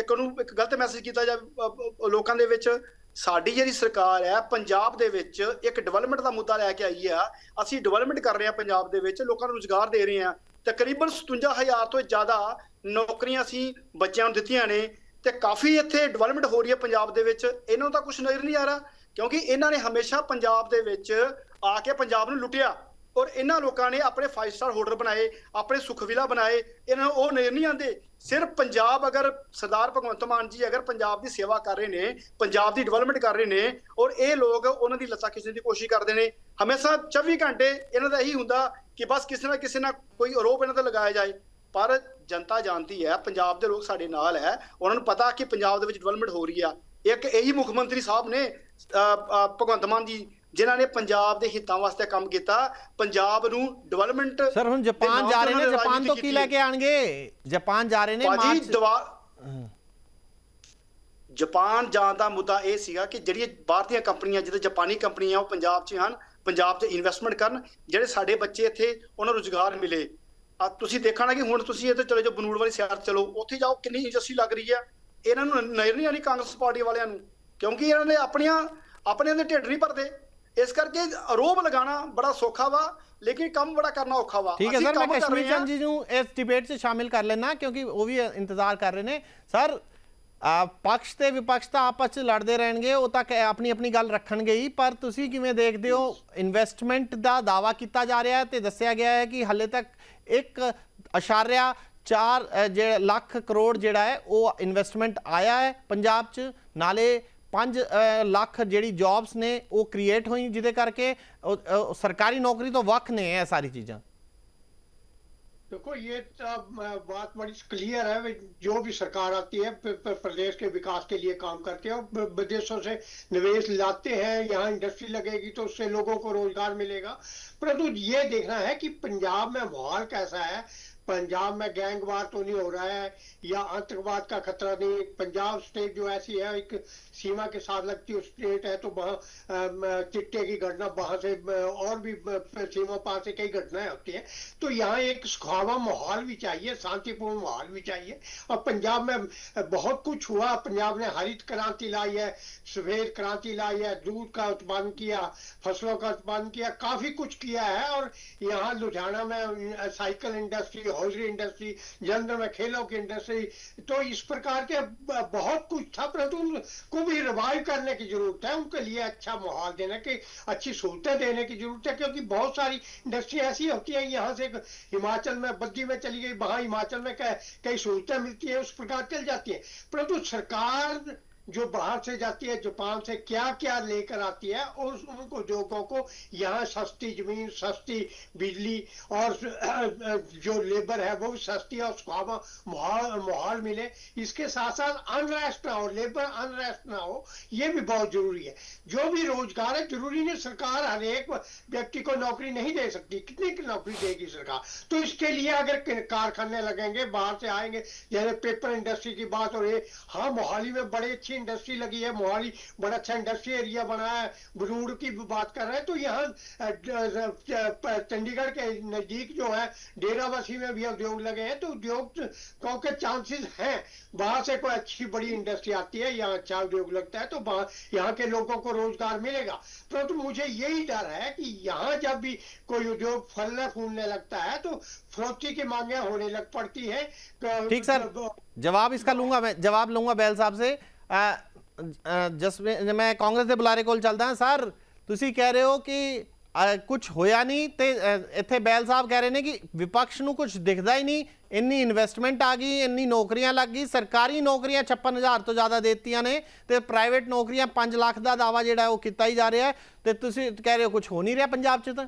ਇੱਕ ਉਹਨੂੰ ਇੱਕ ਗਲਤ ਮੈਸੇਜ ਕੀਤਾ ਜਾਵੇ ਲੋਕਾਂ ਦੇ ਵਿੱਚ। ਸਾਡੀ ਜਿਹੜੀ ਸਰਕਾਰ ਹੈ, ਪੰਜਾਬ ਦੇ ਵਿੱਚ ਇੱਕ ਡਿਵੈਲਪਮੈਂਟ ਦਾ ਮੁੱਦਾ ਲੈ ਕੇ ਆਈ ਆ। ਅਸੀਂ ਡਿਵੈਲਪਮੈਂਟ ਕਰ ਰਹੇ ਹਾਂ ਪੰਜਾਬ ਦੇ ਵਿੱਚ, ਲੋਕਾਂ ਨੂੰ ਰੋਜ਼ਗਾਰ ਦੇ ਰਹੇ ਹਾਂ। ਤਕਰੀਬਨ 57000 ਤੋਂ ਜ਼ਿਆਦਾ ਨੌਕਰੀਆਂ ਅਸੀਂ ਬੱਚਿਆਂ ਨੂੰ ਦਿੱਤੀਆਂ ਨੇ ਤੇ ਕਾਫੀ ਇੱਥੇ ਡਿਵੈਲਪਮੈਂਟ ਹੋ ਰਹੀ ਹੈ ਪੰਜਾਬ ਦੇ ਵਿੱਚ। ਇਹਨਾਂ ਨੂੰ ਤਾਂ ਕੁਝ ਨਜ਼ਰ ਨਹੀਂ ਆ ਰਿਹਾ, ਕਿਉਂਕਿ ਇਹਨਾਂ ਨੇ ਹਮੇਸ਼ਾ ਪੰਜਾਬ ਦੇ ਵਿੱਚ ਆ ਕੇ ਪੰਜਾਬ ਨੂੰ ਲੁੱਟਿਆ। ਔਰ ਇਹਨਾਂ ਲੋਕਾਂ ਨੇ ਆਪਣੇ 5 ਸਟਾਰ ਹੋਟਲ ਬਣਾਏ, ਆਪਣੇ ਸੁਖ ਵਿਲਾ ਬਣਾਏ, ਇਹਨਾਂ ਨੂੰ ਉਹ ਨਜ਼ਰ ਨਹੀਂ ਆਉਂਦੇ। ਸਿਰਫ ਪੰਜਾਬ ਅਗਰ ਸਰਦਾਰ ਭਗਵੰਤ ਮਾਨ ਜੀ ਅਗਰ ਪੰਜਾਬ ਦੀ ਸੇਵਾ ਕਰ ਰਹੇ ਨੇ, ਪੰਜਾਬ ਦੀ ਡਿਵੈਲਪਮੈਂਟ ਕਰ ਰਹੇ ਨੇ, ਔਰ ਇਹ ਲੋਕ ਉਹਨਾਂ ਦੀ ਲੱਤਾਂ ਖਿੱਚਣ ਦੀ ਕੋਸ਼ਿਸ਼ ਕਰਦੇ ਨੇ, ਹਮੇਸ਼ਾ 24 ਘੰਟੇ ਇਹਨਾਂ ਦਾ ਇਹੀ ਹੁੰਦਾ ਕਿ ਬਸ ਕਿਸੇ ਨਾ ਕਿਸੇ ਨਾਲ ਕੋਈ ਆਰੋਪ ਇਹਨਾਂ ਤੇ ਲਗਾਇਆ ਜਾਏ। ਪਰ ਜਨਤਾ ਜਾਣਦੀ ਹੈ, ਪੰਜਾਬ ਦੇ ਲੋਕ ਸਾਡੇ ਨਾਲ ਹੈ, ਉਹਨਾਂ ਨੂੰ ਪਤਾ ਕਿ ਪੰਜਾਬ ਦੇ ਵਿੱਚ ਡਿਵੈਲਪਮੈਂਟ ਹੋ ਰਹੀ ਆ। ਇੱਕ ਇਹੀ ਮੁੱਖ ਮੰਤਰੀ ਸਾਹਿਬ ਨੇ ਭਗਵੰਤ ਮਾਨ ਜੀ ਜਿਨ੍ਹਾਂ ਨੇ ਪੰਜਾਬ ਦੇ ਹਿੱਤਾਂ ਵਾਸਤੇ ਕੰਮ ਕੀਤਾ ਪੰਜਾਬ ਨੂੰ ਡਿਵੈਲਪਮੈਂਟ ਸਰ ਹੁਣ ਜਾਪਾਨ ਜਾ ਰਹੇ ਨੇ ਜਾਪਾਨ ਤੋਂ ਕੀ ਲੈ ਕੇ ਆਣਗੇ? ਜਾਪਾਨ ਜਾ ਰਹੇ ਨੇ ਮਾਰਚ ਜਾਪਾਨ ਜਾਣ ਦਾ ਮੁੱਦਾ ਇਹ ਸੀਗਾ ਕਿ ਜਿਹੜੀਆਂ ਬਾਹਰ ਦੀਆਂ ਕੰਪਨੀਆਂ ਜਿੱਦਾਂ ਜਾਪਾਨੀ ਕੰਪਨੀਆਂ ਉਹ ਪੰਜਾਬ 'ਚ ਹਨ ਪੰਜਾਬ 'ਚ ਇਨਵੈਸਟਮੈਂਟ ਕਰਨ ਜਿਹੜੇ ਸਾਡੇ ਬੱਚੇ ਇੱਥੇ ਉਹਨਾਂ ਨੂੰ ਰੁਜ਼ਗਾਰ ਮਿਲੇ। ਆ ਤੁਸੀਂ ਦੇਖਣਾ ਕਿ ਹੁਣ ਤੁਸੀਂ ਇੱਥੇ ਚਲੇ ਜਾਓ ਬਨੂੜ ਵਾਲੀ ਸਾਈਡ ਚਲੋ ਉੱਥੇ ਜਾਓ ਕਿੰਨੀ ਇੰਡਸਟਰੀ ਲੱਗ ਰਹੀ ਆ। ਇਹਨਾਂ ਨੂੰ ਨਜ਼ਰ ਨਹੀਂ ਆਣੀ ਕਾਂਗਰਸ ਪਾਰਟੀ ਵਾਲਿਆਂ ਨੂੰ ਕਿਉਂਕਿ ਇਹਨਾਂ ਨੇ ਆਪਣੀਆਂ ਆਪਣਿਆਂ ਦੇ ਢਿੱਡ ਨਹੀਂ ਭਰਦੇ। ਇਸ ਕਰਕੇ ਆਰੋਪ ਲਗਾਉਣਾ ਬੜਾ ਸੌਖਾ ਵਾ ਲੇਕਿਨ ਕੰਮ ਬੜਾ ਕਰਨਾ ਔਖਾ ਵਾ। ਠੀਕ ਹੈ ਸਰ ਮੈਂ ਕਸ਼ਮੀਰ। ਚੰਦ ਜੀ ਨੂੰ ਇਸ ਡਿਬੇਟ 'ਚ ਸ਼ਾਮਿਲ ਕਰ ਲੈਣਾ ਕਿਉਂਕਿ ਉਹ ਵੀ ਇੰਤਜ਼ਾਰ ਕਰ ਰਹੇ ਨੇ। ਸਰ ਆ, ਪਕਸ਼ ਤੇ ਵਿਪਕਸ਼ ਤਾਂ ਆਪਸ 'ਚ ਲੜਦੇ ਰਹਿਣਗੇ ਉਹ ਤਾਂ ਆਪਣੀ ਆਪਣੀ ਗੱਲ ਰੱਖਣਗੇ ਹੀ ਪਰ ਤੁਸੀਂ ਕਿਵੇਂ ਦੇਖਦੇ ਹੋ? ਇਨਵੈਸਟਮੈਂਟ ਦਾ ਦਾਵਾ ਕੀਤਾ ਜਾ ਰਿਹਾ ਹੈ ਤੇ ਦੱਸਿਆ ਗਿਆ ਹੈ ਕਿ ਹੱਲੇ ਤੱਕ 1.4 ਚਾਰ ਅ, ਜੇ ਲੱਖ ਕਰੋੜ ਜਿਹੜਾ ਹੈ ਉਹ ਇਨਵੈਸਟਮੈਂਟ ਆਇਆ ਹੈ ਪੰਜਾਬ 'ਚ। ਨਾਲੇ 5 ਲੱਖ ਜਿਹੜੀ ਜੌਬਸ ਨੇ ਉਹ ਕ੍ਰੀਏਟ ਹੋਈ ਜਿਹਦੇ ਕਰਕੇ ਉਹ- ਉਹ ਸਰਕਾਰੀ ਨੌਕਰੀ ਤੋਂ ਵੱਖ ਨੇ ਇਹ ਸਾਰੀ ਚੀਜ਼ਾਂ देखो ये तो, अ, बात बड़ी क्लियर है वे जो भी सरकार आती है प- प- प्रदेश के विकास के लिए काम करते हैं और ब- विदेशों से निवेश लाते हैं यहाँ इंडस्ट्री लगेगी तो उससे लोगों को रोजगार मिलेगा परंतु ये देखना है कि पंजाब में माहौल कैसा है पंजाब में गैंगवार तो नहीं हो रहा है, या आतंकवाद का खतरा नहीं। पंजाब स्टेट जो ऐसी है, एक सीमा के साथ लगती हुई स्टेट है तो वहाँ चिट्टे की घटना वहाँ से और भी सीमा पार से कई घटनाएँ होती हैं। तो यहाँ एक सुखावा माहौल भी चाहिए, शांतिपूर्ण माहौल भी चाहिए। और पंजाब में बहुत कुछ हुआ। पंजाब ने हरित क्रांति लाई है सफ़ेद क्रांति लाई है, दूध का उत्पादन किया, फ़सलों का उत्पादन किया, काफ़ी कुछ किया है। और यहाँ लुधियाना में cycle industry hosiery industry Jalandhar में खेलों की इंडस्ट्री तो इस प्रकार के बहुत कुछ था, परंतु उनको भी रिवाइव करने की ज़रूरत है। उनके लिए अच्छा माहौल देने की, अच्छी सहूलतें देने की ज़रूरत है, क्योंकि बहुत सारी इंडस्ट्री ऐसी होती है, यहाँ से हिमाचल में बद्दी में चली गई, वहाँ हिमाचल में कई सहूलतें मिलती है, उस प्रकार चल जाती है। परंतु सरकार जो बाहर से जाती है, जापान से क्या क्या लेकर आती है और उद्योगों को यहाँ सस्ती ज़मीन, सस्ती बिजली और जो लेबर है, वो भी सस्ती और सुहावा माहौल माहौल मिले। इसके साथ साथ अनरेस्ट ना हो, लेबर अनरेस्ट ना हो, ये भी बहुत ज़रूरी है। जो भी रोज़गार है, ज़रूरी नहीं सरकार हर एक व्यक्ति को नौकरी नहीं दे सकती। कितनी की नौकरी देगी सरकार? तो इसके लिए अगर कारखाने लगेंगे, बाहर से आएँगे, जैसे पेपर इंडस्ट्री की बात हो रही है हाँ मोहाली में बड़े अच्छी इंडस्ट्री लगी है मोहाली बड़ा अच्छा इंडस्ट्री एरिया बना है। भरूड़ की बात कर रहे हैं तो यहाँ चंडीगढ़ के नज़दीक जो है डेरावासी में भी उद्योग लगे हैं तो उद्योग क्योंकि चांसेस हैं? वहाँ से कोई अच्छी बड़ी इंडस्ट्री आती है यहाँ अच्छा उद्योग लगता है तो यहाँ के लोगों को रोज़गार मिलेगा। परंतु तो मुझे यही डर है कि यहाँ जब भी कोई उद्योग फलने फूलने लगता है तो फ्रोती की मांगे होने लग पड़ती है। ठीक सर। जवाब इसका लूँगा मैं जवाब लूँगा बैल साहब से। ਜਸ ਮੈਂ ਕਾਂਗਰਸ ਦੇ ਬੁਲਾਰੇ ਕੋਲ ਚੱਲਦਾ, ਸਰ, ਤੁਸੀਂ ਕਹਿ ਰਹੇ ਹੋ ਕਿ ਕੁਝ ਹੋਇਆ ਨਹੀਂ ਤੇ ਇੱਥੇ ਬੈਲ ਸਾਹਿਬ ਕਹਿ ਰਹੇ ਨੇ ਕਿ ਵਿਪਕਸ਼ ਨੂੰ ਕੁਝ ਦਿਖਦਾ ਹੀ ਨਹੀਂ, ਇੰਨੀ ਇਨਵੈਸਟਮੈਂਟ ਆ ਗਈ, ਇੰਨੀ ਨੌਕਰੀਆਂ ਲੱਗ ਗਈ, ਸਰਕਾਰੀ ਨੌਕਰੀਆਂ 56000 ਤੋਂ ਜ਼ਿਆਦਾ ਦਿੱਤੀਆਂ ਨੇ ਤੇ ਪ੍ਰਾਈਵੇਟ ਨੌਕਰੀਆਂ 5 ਲੱਖ ਦਾ ਦਾਵਾ ਜਿਹੜਾ ਉਹ ਕੀਤਾ ਹੀ ਜਾ ਰਿਹਾ ਹੈ ਤੇ ਤੁਸੀਂ ਕਹਿ ਰਹੇ ਹੋ ਕੁਝ ਹੋ ਨਹੀਂ ਰਿਹਾ ਪੰਜਾਬ 'ਚ ਤਾਂ?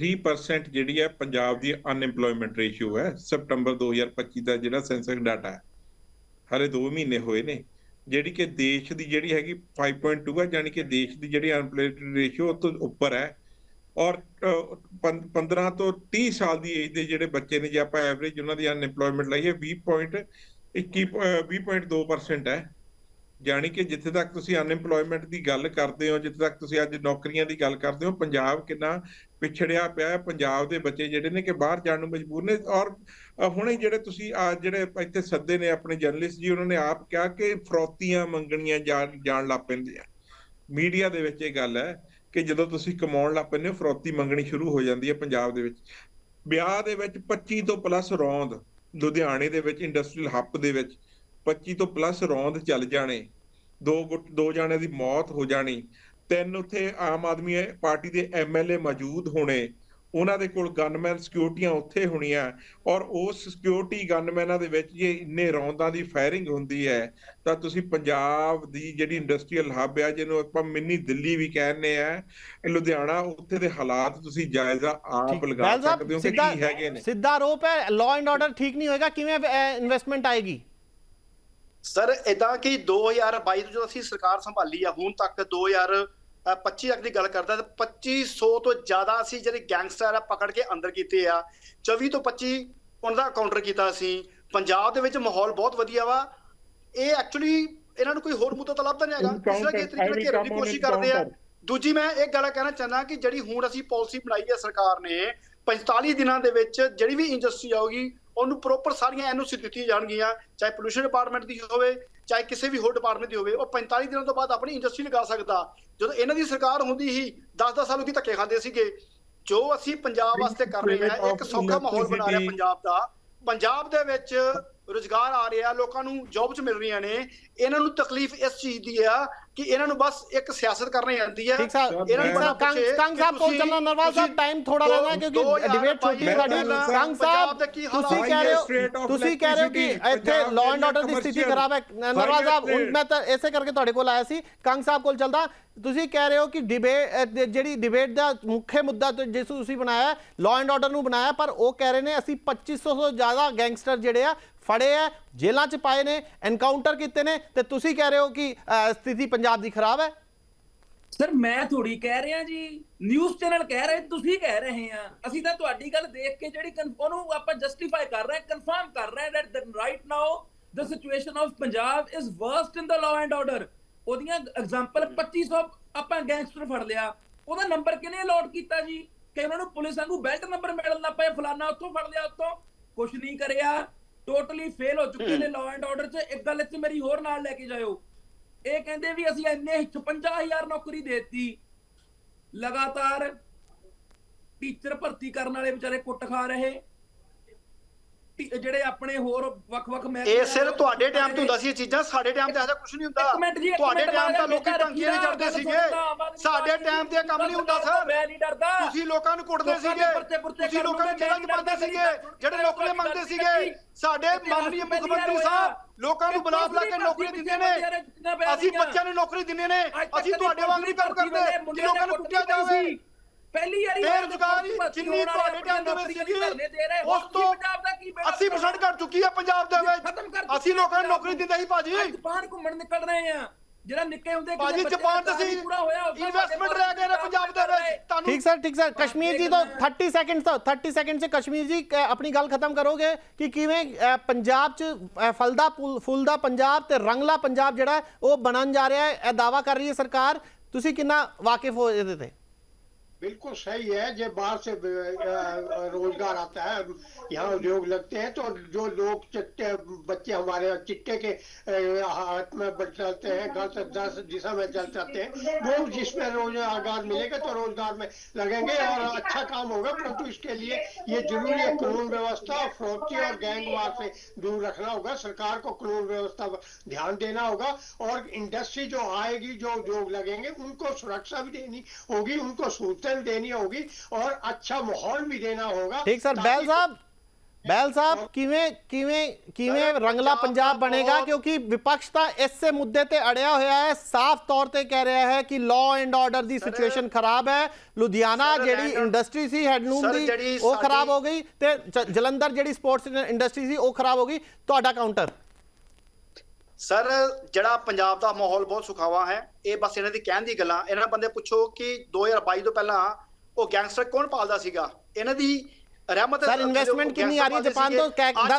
3% ਜਿਹੜੀ ਹੈ ਪੰਜਾਬ ਦੀ ਅਨਐਮਪਲੋਇਮੈਂਟ ਰੇਸ਼ੀਓ ਹੈ, ਸਤੰਬਰ 2025 ਦਾ ਜਿਹੜਾ ਸੈਂਸਸ ਡਾਟਾ ਹੈ। ਹਰੇ 2 ਮਹੀਨੇ ਹੋਏ ਨੇ ਜਿਹੜੀ ਕਿ ਦੇਸ਼ ਦੀ ਜਿਹੜੀ ਹੈਗੀ 5.2 ਹੈ ਯਾਨੀ ਕਿ ਦੇਸ਼ ਦੀ ਜਿਹੜੀ ਅਨਐਮਪਲੋਇਮੈਂਟ ਰੇਸ਼ੀਓ ਤੋਂ ਉੱਪਰ ਹੈ ਔਰ ਅਹ, 15 ਤੋਂ 30 ਸਾਲ ਦੀ ਏਜ ਦੇ ਜਿਹੜੇ ਬੱਚੇ ਨੇ ਜੇ ਆਪਾਂ ਐਵਰੇਜ ਉਹਨਾਂ ਦੀ ਅਨਐਮਪਲੋਇਮੈਂਟ ਲਈਏ 20.21 ਅਹ, 20.2% ਹੈ। ਯਾਨੀ ਕਿ ਜਿੱਥੇ ਤੱਕ ਤੁਸੀਂ ਅਨਐਮਪਲੋਇਮੈਂਟ ਦੀ ਗੱਲ ਕਰਦੇ ਹੋ ਜਿੱਥੇ ਤੱਕ ਤੁਸੀਂ ਅੱਜ ਨੌਕਰੀਆਂ ਦੀ ਗੱਲ ਕਰਦੇ ਹੋ ਪੰਜਾਬ ਕਿੰਨਾ ਪਿਛੜਿਆ ਪਿਆ ਹੈ ਪੰਜਾਬ ਦੇ ਬੱਚੇ ਜਿਹੜੇ ਨੇ ਕਿ ਬਾਹਰ ਜਾਣ ਨੂੰ ਮਜਬੂਰ ਨੇ ਔਰ ਹੁਣੇ ਜਿਹੜੇ ਤੁਸੀਂ ਆ ਜਿਹੜੇ ਇੱਥੇ ਸੱਦੇ ਨੇ ਆਪਣੇ ਜਰਨਲਿਸਟ ਜੀ, ਉਹਨਾਂ ਨੇ ਆਪ ਕਿਹਾ ਕਿ ਫਰੌਤੀਆਂ ਮੰਗਣੀਆਂ ਜਾਣ ਲੱਗ ਪੈਂਦੇ ਮੀਡੀਆ ਦੇ ਵਿੱਚ ਇਹ ਗੱਲ ਹੈ ਕਿ ਜਦੋਂ ਤੁਸੀਂ ਕਮਾਉਣ ਲੱਗ ਪੈਂਦੇ ਹੋ, ਫਰੋਤੀ ਮੰਗਣੀ ਸ਼ੁਰੂ ਹੋ ਜਾਂਦੀ ਹੈ ਪੰਜਾਬ ਦੇ ਵਿੱਚ। ਵਿਆਹ ਦੇ ਵਿੱਚ 25 ਤੋਂ ਪਲੱਸ ਰੌਂਦ, ਲੁਧਿਆਣੇ ਦੇ ਵਿੱਚ ਇੰਡਸਟਰੀਅਲ ਹੱਬ ਦੇ ਵਿੱਚ 25 ਤੋਂ ਪਲੱਸ ਰੌਂਦ ਚੱਲ ਜਾਣੇ। ਦੋ ਗੁੱਟ, ਦੋ ਜਾਣਿਆਂ ਦੀ ਮੌਤ ਹੋ ਜਾਣੀ। ਤਿੰਨ ਉੱਥੇ ਆਮ ਆਦਮੀ ਪਾਰਟੀ ਦੇ ਐਮਐਲਏ ਮੌਜੂਦ ਹੋਣੇ ਉਹਨਾਂ ਦੇ ਕੋਲ ਗਨਮੈਨ ਸਿਕਿਉਰਟੀਆਂ ਉੱਥੇ ਹੋਣੀਆਂ ਔਰ ਉਸ ਸਿਕਿਉਰਿਟੀ ਗਨਮੈਨਾਂ ਦੇ ਵਿੱਚ ਜੇ ਇੰਨੇ ਰੌਂਦਾਂ ਦੀ ਫਾਇਰਿੰਗ ਹੁੰਦੀ ਹੈ ਤਾਂ ਤੁਸੀਂ ਪੰਜਾਬ ਦੀ ਜਿਹੜੀ ਇੰਡਸਟਰੀਅਲ ਹੱਬ ਆ ਜਿਹਨੂੰ ਆਪਾਂ ਮਿੰਨੀ ਦਿੱਲੀ ਵੀ ਕਹਿੰਦੇ ਆ ਇਹ ਲੁਧਿਆਣਾ ਉੱਥੇ ਦੇ ਹਾਲਾਤ ਤੁਸੀਂ ਜਾਇਜ਼ਾ ਆਪ ਠੀਕ। ਲਗਾ ਸਕਦੇ ਹੋ ਕਿ ਕੀ ਹੈਗੇ ਨੇ। ਸਿੱਧਾ ਆਰੋਪ ਹੈ ਲਾਅ ਐਂਡ ਆਰਡਰ ਠੀਕ ਨਹੀਂ ਹੋਏਗਾ ਕਿਵੇਂ ਇਨਵੈਸਟਮੈਂਟ ਆਏਗੀ? ਸਰ ਇਦਾਂ ਕਿ 2022 ਤੋਂ ਜਦੋਂ ਅਸੀਂ ਸਰਕਾਰ ਸੰਭਾਲੀ ਆ ਹੁਣ ਤੱਕ 2025 ਤੱਕ ਦੀ ਗੱਲ ਕਰਦਾ ਤਾਂ 2500 ਤੋਂ ਜ਼ਿਆਦਾ ਅਸੀਂ ਜਿਹੜੇ ਗੈਂਗਸਟਰ ਆ ਪਕੜ ਕੇ ਅੰਦਰ ਕੀਤੇ ਆ। 24 ਤੋਂ 25 ਉਹਨਾਂ ਦਾ ਕਾਊਂਟਰ ਕੀਤਾ ਅਸੀਂ। ਪੰਜਾਬ ਦੇ ਵਿੱਚ ਮਾਹੌਲ ਬਹੁਤ ਵਧੀਆ ਵਾ। ਇਹ ਐਕਚੁਅਲੀ ਇਹਨਾਂ ਨੂੰ ਕੋਈ ਹੋਰ ਮੁੱਦਾ ਤਾਂ ਲੱਭਦਾ ਨਹੀਂ ਹੈਗਾ। ਕਿਸੇ ਨਾ ਕਿਸੇ ਤਰੀਕੇ ਨਾਲ ਘੇਰਨ ਦੀ ਕੋਸ਼ਿਸ਼ ਕਰਦੇ ਆ। ਦੂਜੀ ਮੈਂ ਇੱਕ ਗੱਲ ਕਹਿਣਾ ਚਾਹੁੰਦਾ ਕਿ ਜਿਹੜੀ ਹੁਣ ਅਸੀਂ ਪਾਲਿਸੀ ਬਣਾਈ ਹੈ ਸਰਕਾਰ ਨੇ 45 ਦਿਨਾਂ ਦੇ ਵਿੱਚ ਜਿਹੜੀ ਵੀ ਇੰਡਸਟਰੀ ਆਊਗੀ ਉਹਨੂੰ ਪ੍ਰੋਪਰ ਸਾਰੀਆਂ ਐਨਓਸੀ ਦਿੱਤੀਆਂ ਜਾਣਗੀਆਂ ਚਾਹੇ ਪੋਲੂਸ਼ਨ ਡਿਪਾਰਟਮੈਂਟ ਦੀ ਹੋਵੇ ਚਾਹੇ ਕਿਸੇ ਵੀ ਹੋਰ ਡਿਪਾਰਟਮੈਂਟ ਦੀ ਹੋਵੇ ਉਹ 45 ਦਿਨਾਂ ਤੋਂ ਬਾਅਦ ਆਪਣੀ ਇੰਡਸਟਰੀ ਲਗਾ ਸਕਦਾ। ਜਦੋਂ ਇਹਨਾਂ ਦੀ ਸਰਕਾਰ ਹੁੰਦੀ ਸੀ 10-10 ਸਾਲ ਉਹਦੀ ਧੱਕੇ ਖਾਂਦੇ ਸੀਗੇ। ਜੋ ਅਸੀਂ ਪੰਜਾਬ ਵਾਸਤੇ ਕਰ ਰਹੇ ਹਾਂ ਇੱਕ ਸੌਖਾ ਮਾਹੌਲ ਬਣਾ ਰਿਹਾ ਪੰਜਾਬ ਦਾ। ਪੰਜਾਬ ਦੇ ਵਿੱਚ ਰੁਜ਼ਗਾਰ ਆ ਰਿਹਾ ਲੋਕਾਂ ਨੂੰ ਜੌਬਸ ਮਿਲ ਰਹੀਆਂ ਨੇ ਇਹਨਾਂ ਨੂੰ ਤਕਲੀਫ ਇਸ ਚੀਜ਼ ਦੀ ਆ ਕਿ ਇਹਨਾਂ ਨੂੰ ਬਸ ਇੱਕ ਸਿਆਸਤ ਕਰਨੀ ਆਉਂਦੀ ਸਾਹਿਬ ਇਹਨਾਂ ਨੂੰ ਪਤਾ ਕੰਗ ਸਾਹਿਬ ਕੋਲ ਚੱਲਣਾ ਨਰਵਾਲ ਸਾਹਿਬ ਟਾਈਮ ਥੋੜਾ ਲੈਣਾ ਦੋ- ਕਿਉਂਕਿ ਡਿਬੇਟ ਛੋਟੀ ਸਾਡੀ ਕੰਗ ਸਾਹਿਬ ਤੁਸੀਂ ਕਹਿ ਰਹੇ ਹੋ ਤੁਸੀਂ ਕਹਿ ਰਹੇ ਹੋ ਕਿ ਇੱਥੇ ਲਾਅ ਐਂਡ ਆਰਡਰ ਦੀ ਸਥਿਤੀ ਖਰਾਬ ਹੈ। ਨਰਵਾਲ ਸਾਹਿਬ ਮੈਂ ਤਾਂ ਇਸੇ ਕਰਕੇ ਤੁਹਾਡੇ ਕੋਲ ਆਇਆ ਸੀ। ਕੰਗ ਸਾਹਿਬ ਕੋਲ ਚੱਲਦਾ। ਤੁਸੀਂ ਕਹਿ ਰਹੇ ਹੋ ਕਿ ਡਿਬੇਟ ਜਿਹੜੀ ਡਿਬੇਟ ਦਾ ਮੁੱਖ ਮੁੱਦਾ ਜਿਸ ਨੂੰ ਤੁਸੀਂ ਬਣਾਇਆ ਲਾਅ ਐਂਡ ਆਰਡਰ ਨੂੰ ਬਣਾਇਆ ਪਰ ਉਹ ਕਹਿ ਰਹੇ ਨੇ ਅਸੀਂ 2500 ਤੋਂ ਜ਼ਿਆਦਾ ਗੈਂਗਸਟਰ ਜਿਹੜੇ ਆ ਫੜੇ ਆ ਜੇਲ੍ਹਾਂ 'ਚ ਪਾਏ ਨੇ ਐਨਕਾਊਂਟਰ ਕੀਤੇ ਨੇ, ਤੇ ਤੁਸੀਂ ਕਹਿ ਰਹੇ ਹੋ ਕਿ ਸਥਿਤੀ ਪੰਜਾਬ ਦੀ ਖਰਾਬ ਹੈ ਸਰ, ਮੈਂ ਥੋੜੀ ਕਹਿ ਰਿਹਾ ਜੀ ਨਿਊਜ਼ ਚੈਨਲ ਕਹਿ ਰਹੇ, ਤੁਸੀਂ ਕਹਿ ਰਹੇ ਆ। ਅਸੀਂ ਤਾਂ ਤੁਹਾਡੀ ਗੱਲ ਦੇਖ ਕੇ ਜਿਹੜੀ ਉਹਨੂੰ ਆਪਾਂ ਜਸਟੀਫਾਈ ਕਰ ਰਹੇ ਕਨਫਰਮ ਕਰ ਰਹੇ that the right now the situation of Punjab is worst in the law and ਉਹਦੀਆਂ ਐਗਜ਼ਾਮਪਲ 2500 ਆਪਾਂ ਗੈਂਗਸਟਰ ਫੜ ਲਿਆ। ਉਹਦਾ ਨੰਬਰ ਕਿਹਨੇ ਅਲਾਟ ਕੀਤਾ ਜੀ? ਕਿ ਉਹਨਾਂ ਨੂੰ ਪੁਲਿਸ ਵਾਂਗੂ ਬੈਲਟ ਨੰਬਰ ਮਿਲਣ ਲੱਗ ਪਏ, ਫਲਾਨਾ ਉੱਥੋਂ ਫੜ ਲਿਆ ਉੱਥੋਂ। ਕੁਝ ਨਹੀਂ ਕਰਿਆ। ਟੋਟਲੀ ਫੇਲ ਹੋ ਚੁੱਕੇ ਨੇ ਲਾਅ ਐਂਡ ਆਰਡਰ 'ਚ। ਇੱਕ ਗੱਲ ਇੱਥੇ ਮੇਰੀ ਹੋਰ ਨਾਲ ਲੈ ਕੇ ਜਾਇਓ। ਇਹ ਕਹਿੰਦੇ ਵੀ ਅਸੀਂ ਇੰਨੇ 55000 ਨੌਕਰੀ ਦੇਤੀ। ਲਗਾਤਾਰ ਟੀਚਰ ਭਰਤੀ ਕਰਨ ਵਾਲੇ ਵਿਚਾਰੇ ਕੁੱਟ ਖਾ ਰਹੇ। ਜਿਹੜੇ ਆਪਣੇ ਹੋਰ ਵੱਖ-ਵੱਖ ਮੈਂ ਇਹ ਸਿਰ ਤੁਹਾਡੇ ਟਾਈਮ ਤੇ ਹੁੰਦਾ ਸੀ ਇਹ ਚੀਜ਼ਾਂ ਸਾਡੇ ਟਾਈਮ ਤੇ ਐਸਾ ਕੁਝ ਨਹੀਂ ਹੁੰਦਾ। ਤੁਹਾਡੇ ਟਾਈਮ ਤਾਂ ਲੋਕੀ ਟੰਕੀਆਂ ਨਹੀਂ ਚੜਦੇ ਸੀਗੇ। ਸਾਡੇ ਟਾਈਮ ਤੇ ਕੰਮ ਨਹੀਂ ਹੁੰਦਾ ਸਰ। ਮੈਂ ਨਹੀਂ ਡਰਦਾ। ਤੁਸੀਂ ਲੋਕਾਂ ਨੂੰ ਕੁੱਟਦੇ ਸੀਗੇ। ਤੁਸੀਂ ਲੋਕਾਂ ਨੂੰ ਜੇਲ੍ਹਾਂ 'ਚ ਪਾਉਂਦੇ ਸੀਗੇ ਜਿਹੜੇ ਨੌਕਰੀਆਂ ਮੰਗਦੇ ਸੀਗੇ। ਸਾਡੇ ਮਾਨਨੀय ਮੁੱਖ ਮੰਤਰੀ ਸਾਹਿਬ ਲੋਕਾਂ ਨੂੰ ਬੁਲਾ ਬੁਲਾ ਕੇ ਨੌਕਰੀ ਦਿੰਦੇ ਨੇ। ਅਸੀਂ ਬੱਚਿਆਂ ਨੂੰ ਨੌਕਰੀ ਦਿੰਦੇ ਨੇ। ਅਸੀਂ ਤੁਹਾਡੇ ਵਾਂਗ ਨਹੀਂ ਕੰਮ ਕਰਦੇ। ਲੋਕਾਂ ਨੂੰ ਕੁੱਟਿਆ ਜਾਵੇ ਪਹਿਲੀ ਵਾਰੀ ਬੇਰੁਜ਼ਗਾਰੀ ਜਿੰਨੀ ਤੁਹਾਡੇ ਟਾਂਡੇ ਵਿੱਚ ਸੀਗੀ ਉਸ ਤੋਂ 80% ਘਟ ਚੁੱਕੀ ਹੈ ਪੰਜਾਬ ਦੇ ਵਿੱਚ। ਅਸੀਂ ਲੋਕਾਂ ਨੂੰ ਨੌਕਰੀ ਦਿੰਦੇ ਸੀ ਭਾਜੀ। ਜਾਪਾਨ ਘੁੰਮਣ ਨਿਕਲ ਰਹੇ ਆ। ਜਿਹੜਾ ਨਿੱਕੇ ਹੁੰਦੇ ਭਾਜੀ ਜਾਪਾਨ ਤੇ ਸੀ ਇਨਵੈਸਟਮੈਂਟ ਰਹਿ ਗਏ ਨੇ ਪੰਜਾਬ ਦੇ ਵਿੱਚ। ਤੁਹਾਨੂੰ ਠੀਕ ਸਰ ਠੀਕ ਸਰ। ਕਸ਼ਮੀਰ ਜੀ ਤੋਂ 30 ਸੈਕਿੰਡ ਤੋਂ 30 ਸੈਕਿੰਡ ਸੇ ਕਸ਼ਮੀਰ ਜੀ ਆਪਣੀ ਗੱਲ ਖਤਮ ਕਰੋਗੇ ਕਿ ਕਿਵੇਂ ਪੰਜਾਬ ਚ ਫਲਦਾ ਫੁੱਲਦਾ ਪੰਜਾਬ ਤੇ ਰੰਗਲਾ ਪੰਜਾਬ ਜਿਹੜਾ ਉਹ ਬਣਨ ਜਾ ਰਿਹਾ ਹੈ। ਇਹ ਦਾਵਾ ਕਰ ਰਹੀ ਹੈ ਸਰਕਾਰ। ਤੁਸੀਂ ਕਿੰਨਾ ਵਾਕਿਫ ਹੋ ਇਹਦੇ ਤੇ? बिल्कुल सही है, जब बाहर से रोज़गार आता है, यहाँ उद्योग लगते हैं तो जो लोग चिट्टे, बच्चे हमारे चिट्टे के हाथ में बच जाते हैं गलत दिशा में चल जाते हैं, वो जिसमें रोज़गार मिलेगा तो रोज़गार में लगेंगे और अच्छा काम होगा, परंतु इसके लिए ये ज़रूरी है कानून व्यवस्था फरोख्ती और गैंगवार से दूर रखना होगा, सरकार को कानून व्यवस्था पर ध्यान देना होगा, और इंडस्ट्री जो आएगी, जो उद्योग लगेंगे, उनको सुरक्षा भी देनी होगी, उनको सहूलतें भी देनी होगी और अच्छा माहौल भी देना होगा ਠੀਕ ਸਰ ताकि- ਬੈਲ ਸਾਹਿਬ ਬੈਲ ਸਾਹਿਬ ਕਿਵੇਂ ਕਿਵੇਂ ਕਿਵੇਂ ਸਰ, ਰੰਗਲਾ ਪੰਜਾਬ ਪੰਜਾਬ ਦਾ ਬਣੇਗਾ ਬਹੁਤ- ਕਿਉਂਕਿ ਵਿਪਕਸ਼ ਤਾਂ ਇਸੇ ਮੁੱਦੇ ਤੇ ਅੜਿਆ ਹੋਇਆ ਹੈ ਸਾਫ਼ ਤੌਰ ਤੇ ਕਹਿ ਰਿਹਾ ਹੈ ਕਿ ਲਾਅ ਐਂਡ ਆਰਡਰ ਦੀ ਸਿਚੁਏਸ਼ਨ ਖਰਾਬ ਹੈ ਲੁਧਿਆਣਾ ਸਰ, ਜਿਹੜੀ land- ਇੰਡਸਟਰੀ ਸੀ ਹੈਡਲੂਮ ਸਰ, ਦੀ ਜਿਹੜੀ ਉਹ ਖਰਾਬ ਸਾਡੀ- ਹੋ ਗਈ ਤੇ ਜ- ਜਲੰਧਰ ਜਿਹੜੀ ਸਪੋਰਟਸ ਇੰਡਸਟਰੀ ਸੀ ਉਹ ਖਰਾਬ ਹੋ ਗਈ ਤੁਹਾਡਾ ਕਾਊਂਟਰ ਸਰ ਜਿਹੜਾ ਪੰਜਾਬ ਦਾ ਮਾਹੌਲ ਬਹੁਤ ਸੁਖਾਵਾ ਹੈ ਇਹ ਬਸ ਇਹਨਾਂ ਦੀ ਕਹਿਣ ਦੀ ਗੱਲਾਂ। ਇਹਨਾਂ ਬੰਦੇ ਪੁੱਛੋ ਕਿ 2022 ਤੋਂ ਪਹਿਲਾਂ ਉਹ ਗੈਂਗਸਟਰ ਕੌਣ ਪਾਲਦਾ ਸੀਗਾ? ਇਹਨਾਂ ਦੀ ਰਹਿਮਤ ਸਰ ਇਨਵੈਸਟਮੈਂਟ ਕਿੰਨੀ ਆ ਰਹੀ ਹੈ ਜਾਪਾਨ ਤੋਂ?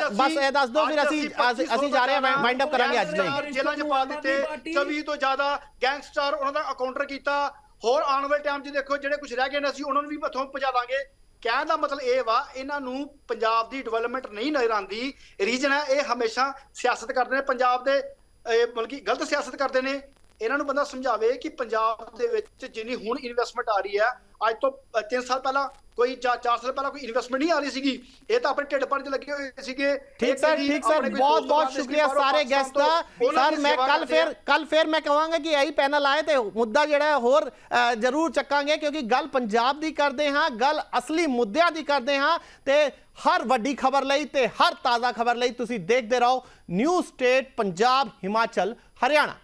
ਬਸ ਇਹ ਦੱਸ ਦਿਓ ਫਿਰ ਅਸੀਂ ਅਸੀਂ- ਜਾ ਰਹੇ ਹਾਂ ਵਾਈਂਡ ਅਪ ਕਰਾਂਗੇ ਅੱਜ ਨਹੀਂ। ਜੇਲ੍ਹਾਂ 'ਚ ਪਾ ਦਿੱਤੇ 24 ਤੋਂ ਜ਼ਿਆਦਾ ਗੈਂਗਸਟਰ ਉਹਨਾਂ ਦਾ ਅਕਾਊਂਟਰ ਕੀਤਾ। ਹੋਰ ਆਉਣ ਵਾਲੇ ਟਾਈਮ 'ਚ ਦੇਖੋ ਜਿਹੜੇ ਕੁਝ ਰਹਿ ਗਏ ਨੇ ਅਸੀਂ ਉਹਨਾਂ ਨੂੰ ਵੀ ਹੱਥੋਂ ਪਹੁੰਚਾ ਦਾਂਗੇ। ਕਹਿਣ ਦਾ ਮਤਲਬ ਇਹ ਵਾ, ਇਹਨਾਂ ਨੂੰ ਪੰਜਾਬ ਦੀ ਡਿਵੈਲਪਮੈਂਟ ਨਹੀਂ ਨਜ਼ਰ ਆਉਂਦੀ। ਰੀਜਨ ਹੈ, ਇਹ ਹਮੇਸ਼ਾ ਸਿਆਸਤ ਕਰਦੇ ਨੇ, ਪੰਜਾਬ ਦੇ ਮਤਲਬ ਕਿ ਗਲਤ ਸਿਆਸਤ ਕਰਦੇ ਨੇ। ਇਹਨਾਂ ਨੂੰ ਬੰਦਾ ਸਮਝਾਵੇ ਕਿ ਪੰਜਾਬ ਦੇ ਵਿੱਚ ਜਿੰਨੀ ਹੁਣ ਇਨਵੈਸਟਮੈਂਟ ਆ ਰਹੀ ਹੈ ਅੱਜ ਤੋਂ 3 ਸਾਲ ਪਹਿਲਾਂ ਕੋਈ 4 ਸਾਲ ਪਹਿਲਾਂ ਕੋਈ ਇਨਵੈਸਟਮੈਂਟ ਨਹੀਂ ਆ ਰਹੀ ਸੀਗੀ। ਇਹ ਤਾਂ ਆਪਣੇ ਢਿੱਡ ਭਰਨ 'ਚ ਲੱਗੇ ਹੋਏ ਸੀਗੇ। ਠੀਕ ਸਰ ਠੀਕ ਸਰ ਬਹੁਤ ਬਹੁਤ ਸ਼ੁਕਰੀਆ ਸਾਰੇ ਗੈਸਟ ਦਾ। ਸਰ ਮੈਂ ਕੱਲ। ਫਿਰ ਕੱਲ ਫਿਰ ਮੈਂ ਕਹਾਂਗਾ ਕਿ ਇਹੀ ਪੈਨਲ ਆਏ ਤੇ ਮੁੱਦਾ ਜਿਹੜਾ ਹੈ ਹੋਰ ਜ਼ਰੂਰ ਚੱਕਾਂਗੇ ਕਿਉਂਕਿ ਗੱਲ ਪੰਜਾਬ ਦੀ ਕਰਦੇ ਹਾਂ ਗੱਲ ਅਸਲੀ ਮੁੱਦਿਆਂ ਦੀ ਕਰਦੇ ਹਾਂ ਤੇ ਹਰ ਵੱਡੀ ਖਬਰ ਲਈ ਤੇ ਹਰ ਤਾਜ਼ਾ ਖਬਰ ਲਈ ਤੁਸੀਂ ਦੇਖਦੇ ਰਹੋ। New state Punjab Himachal Haryana.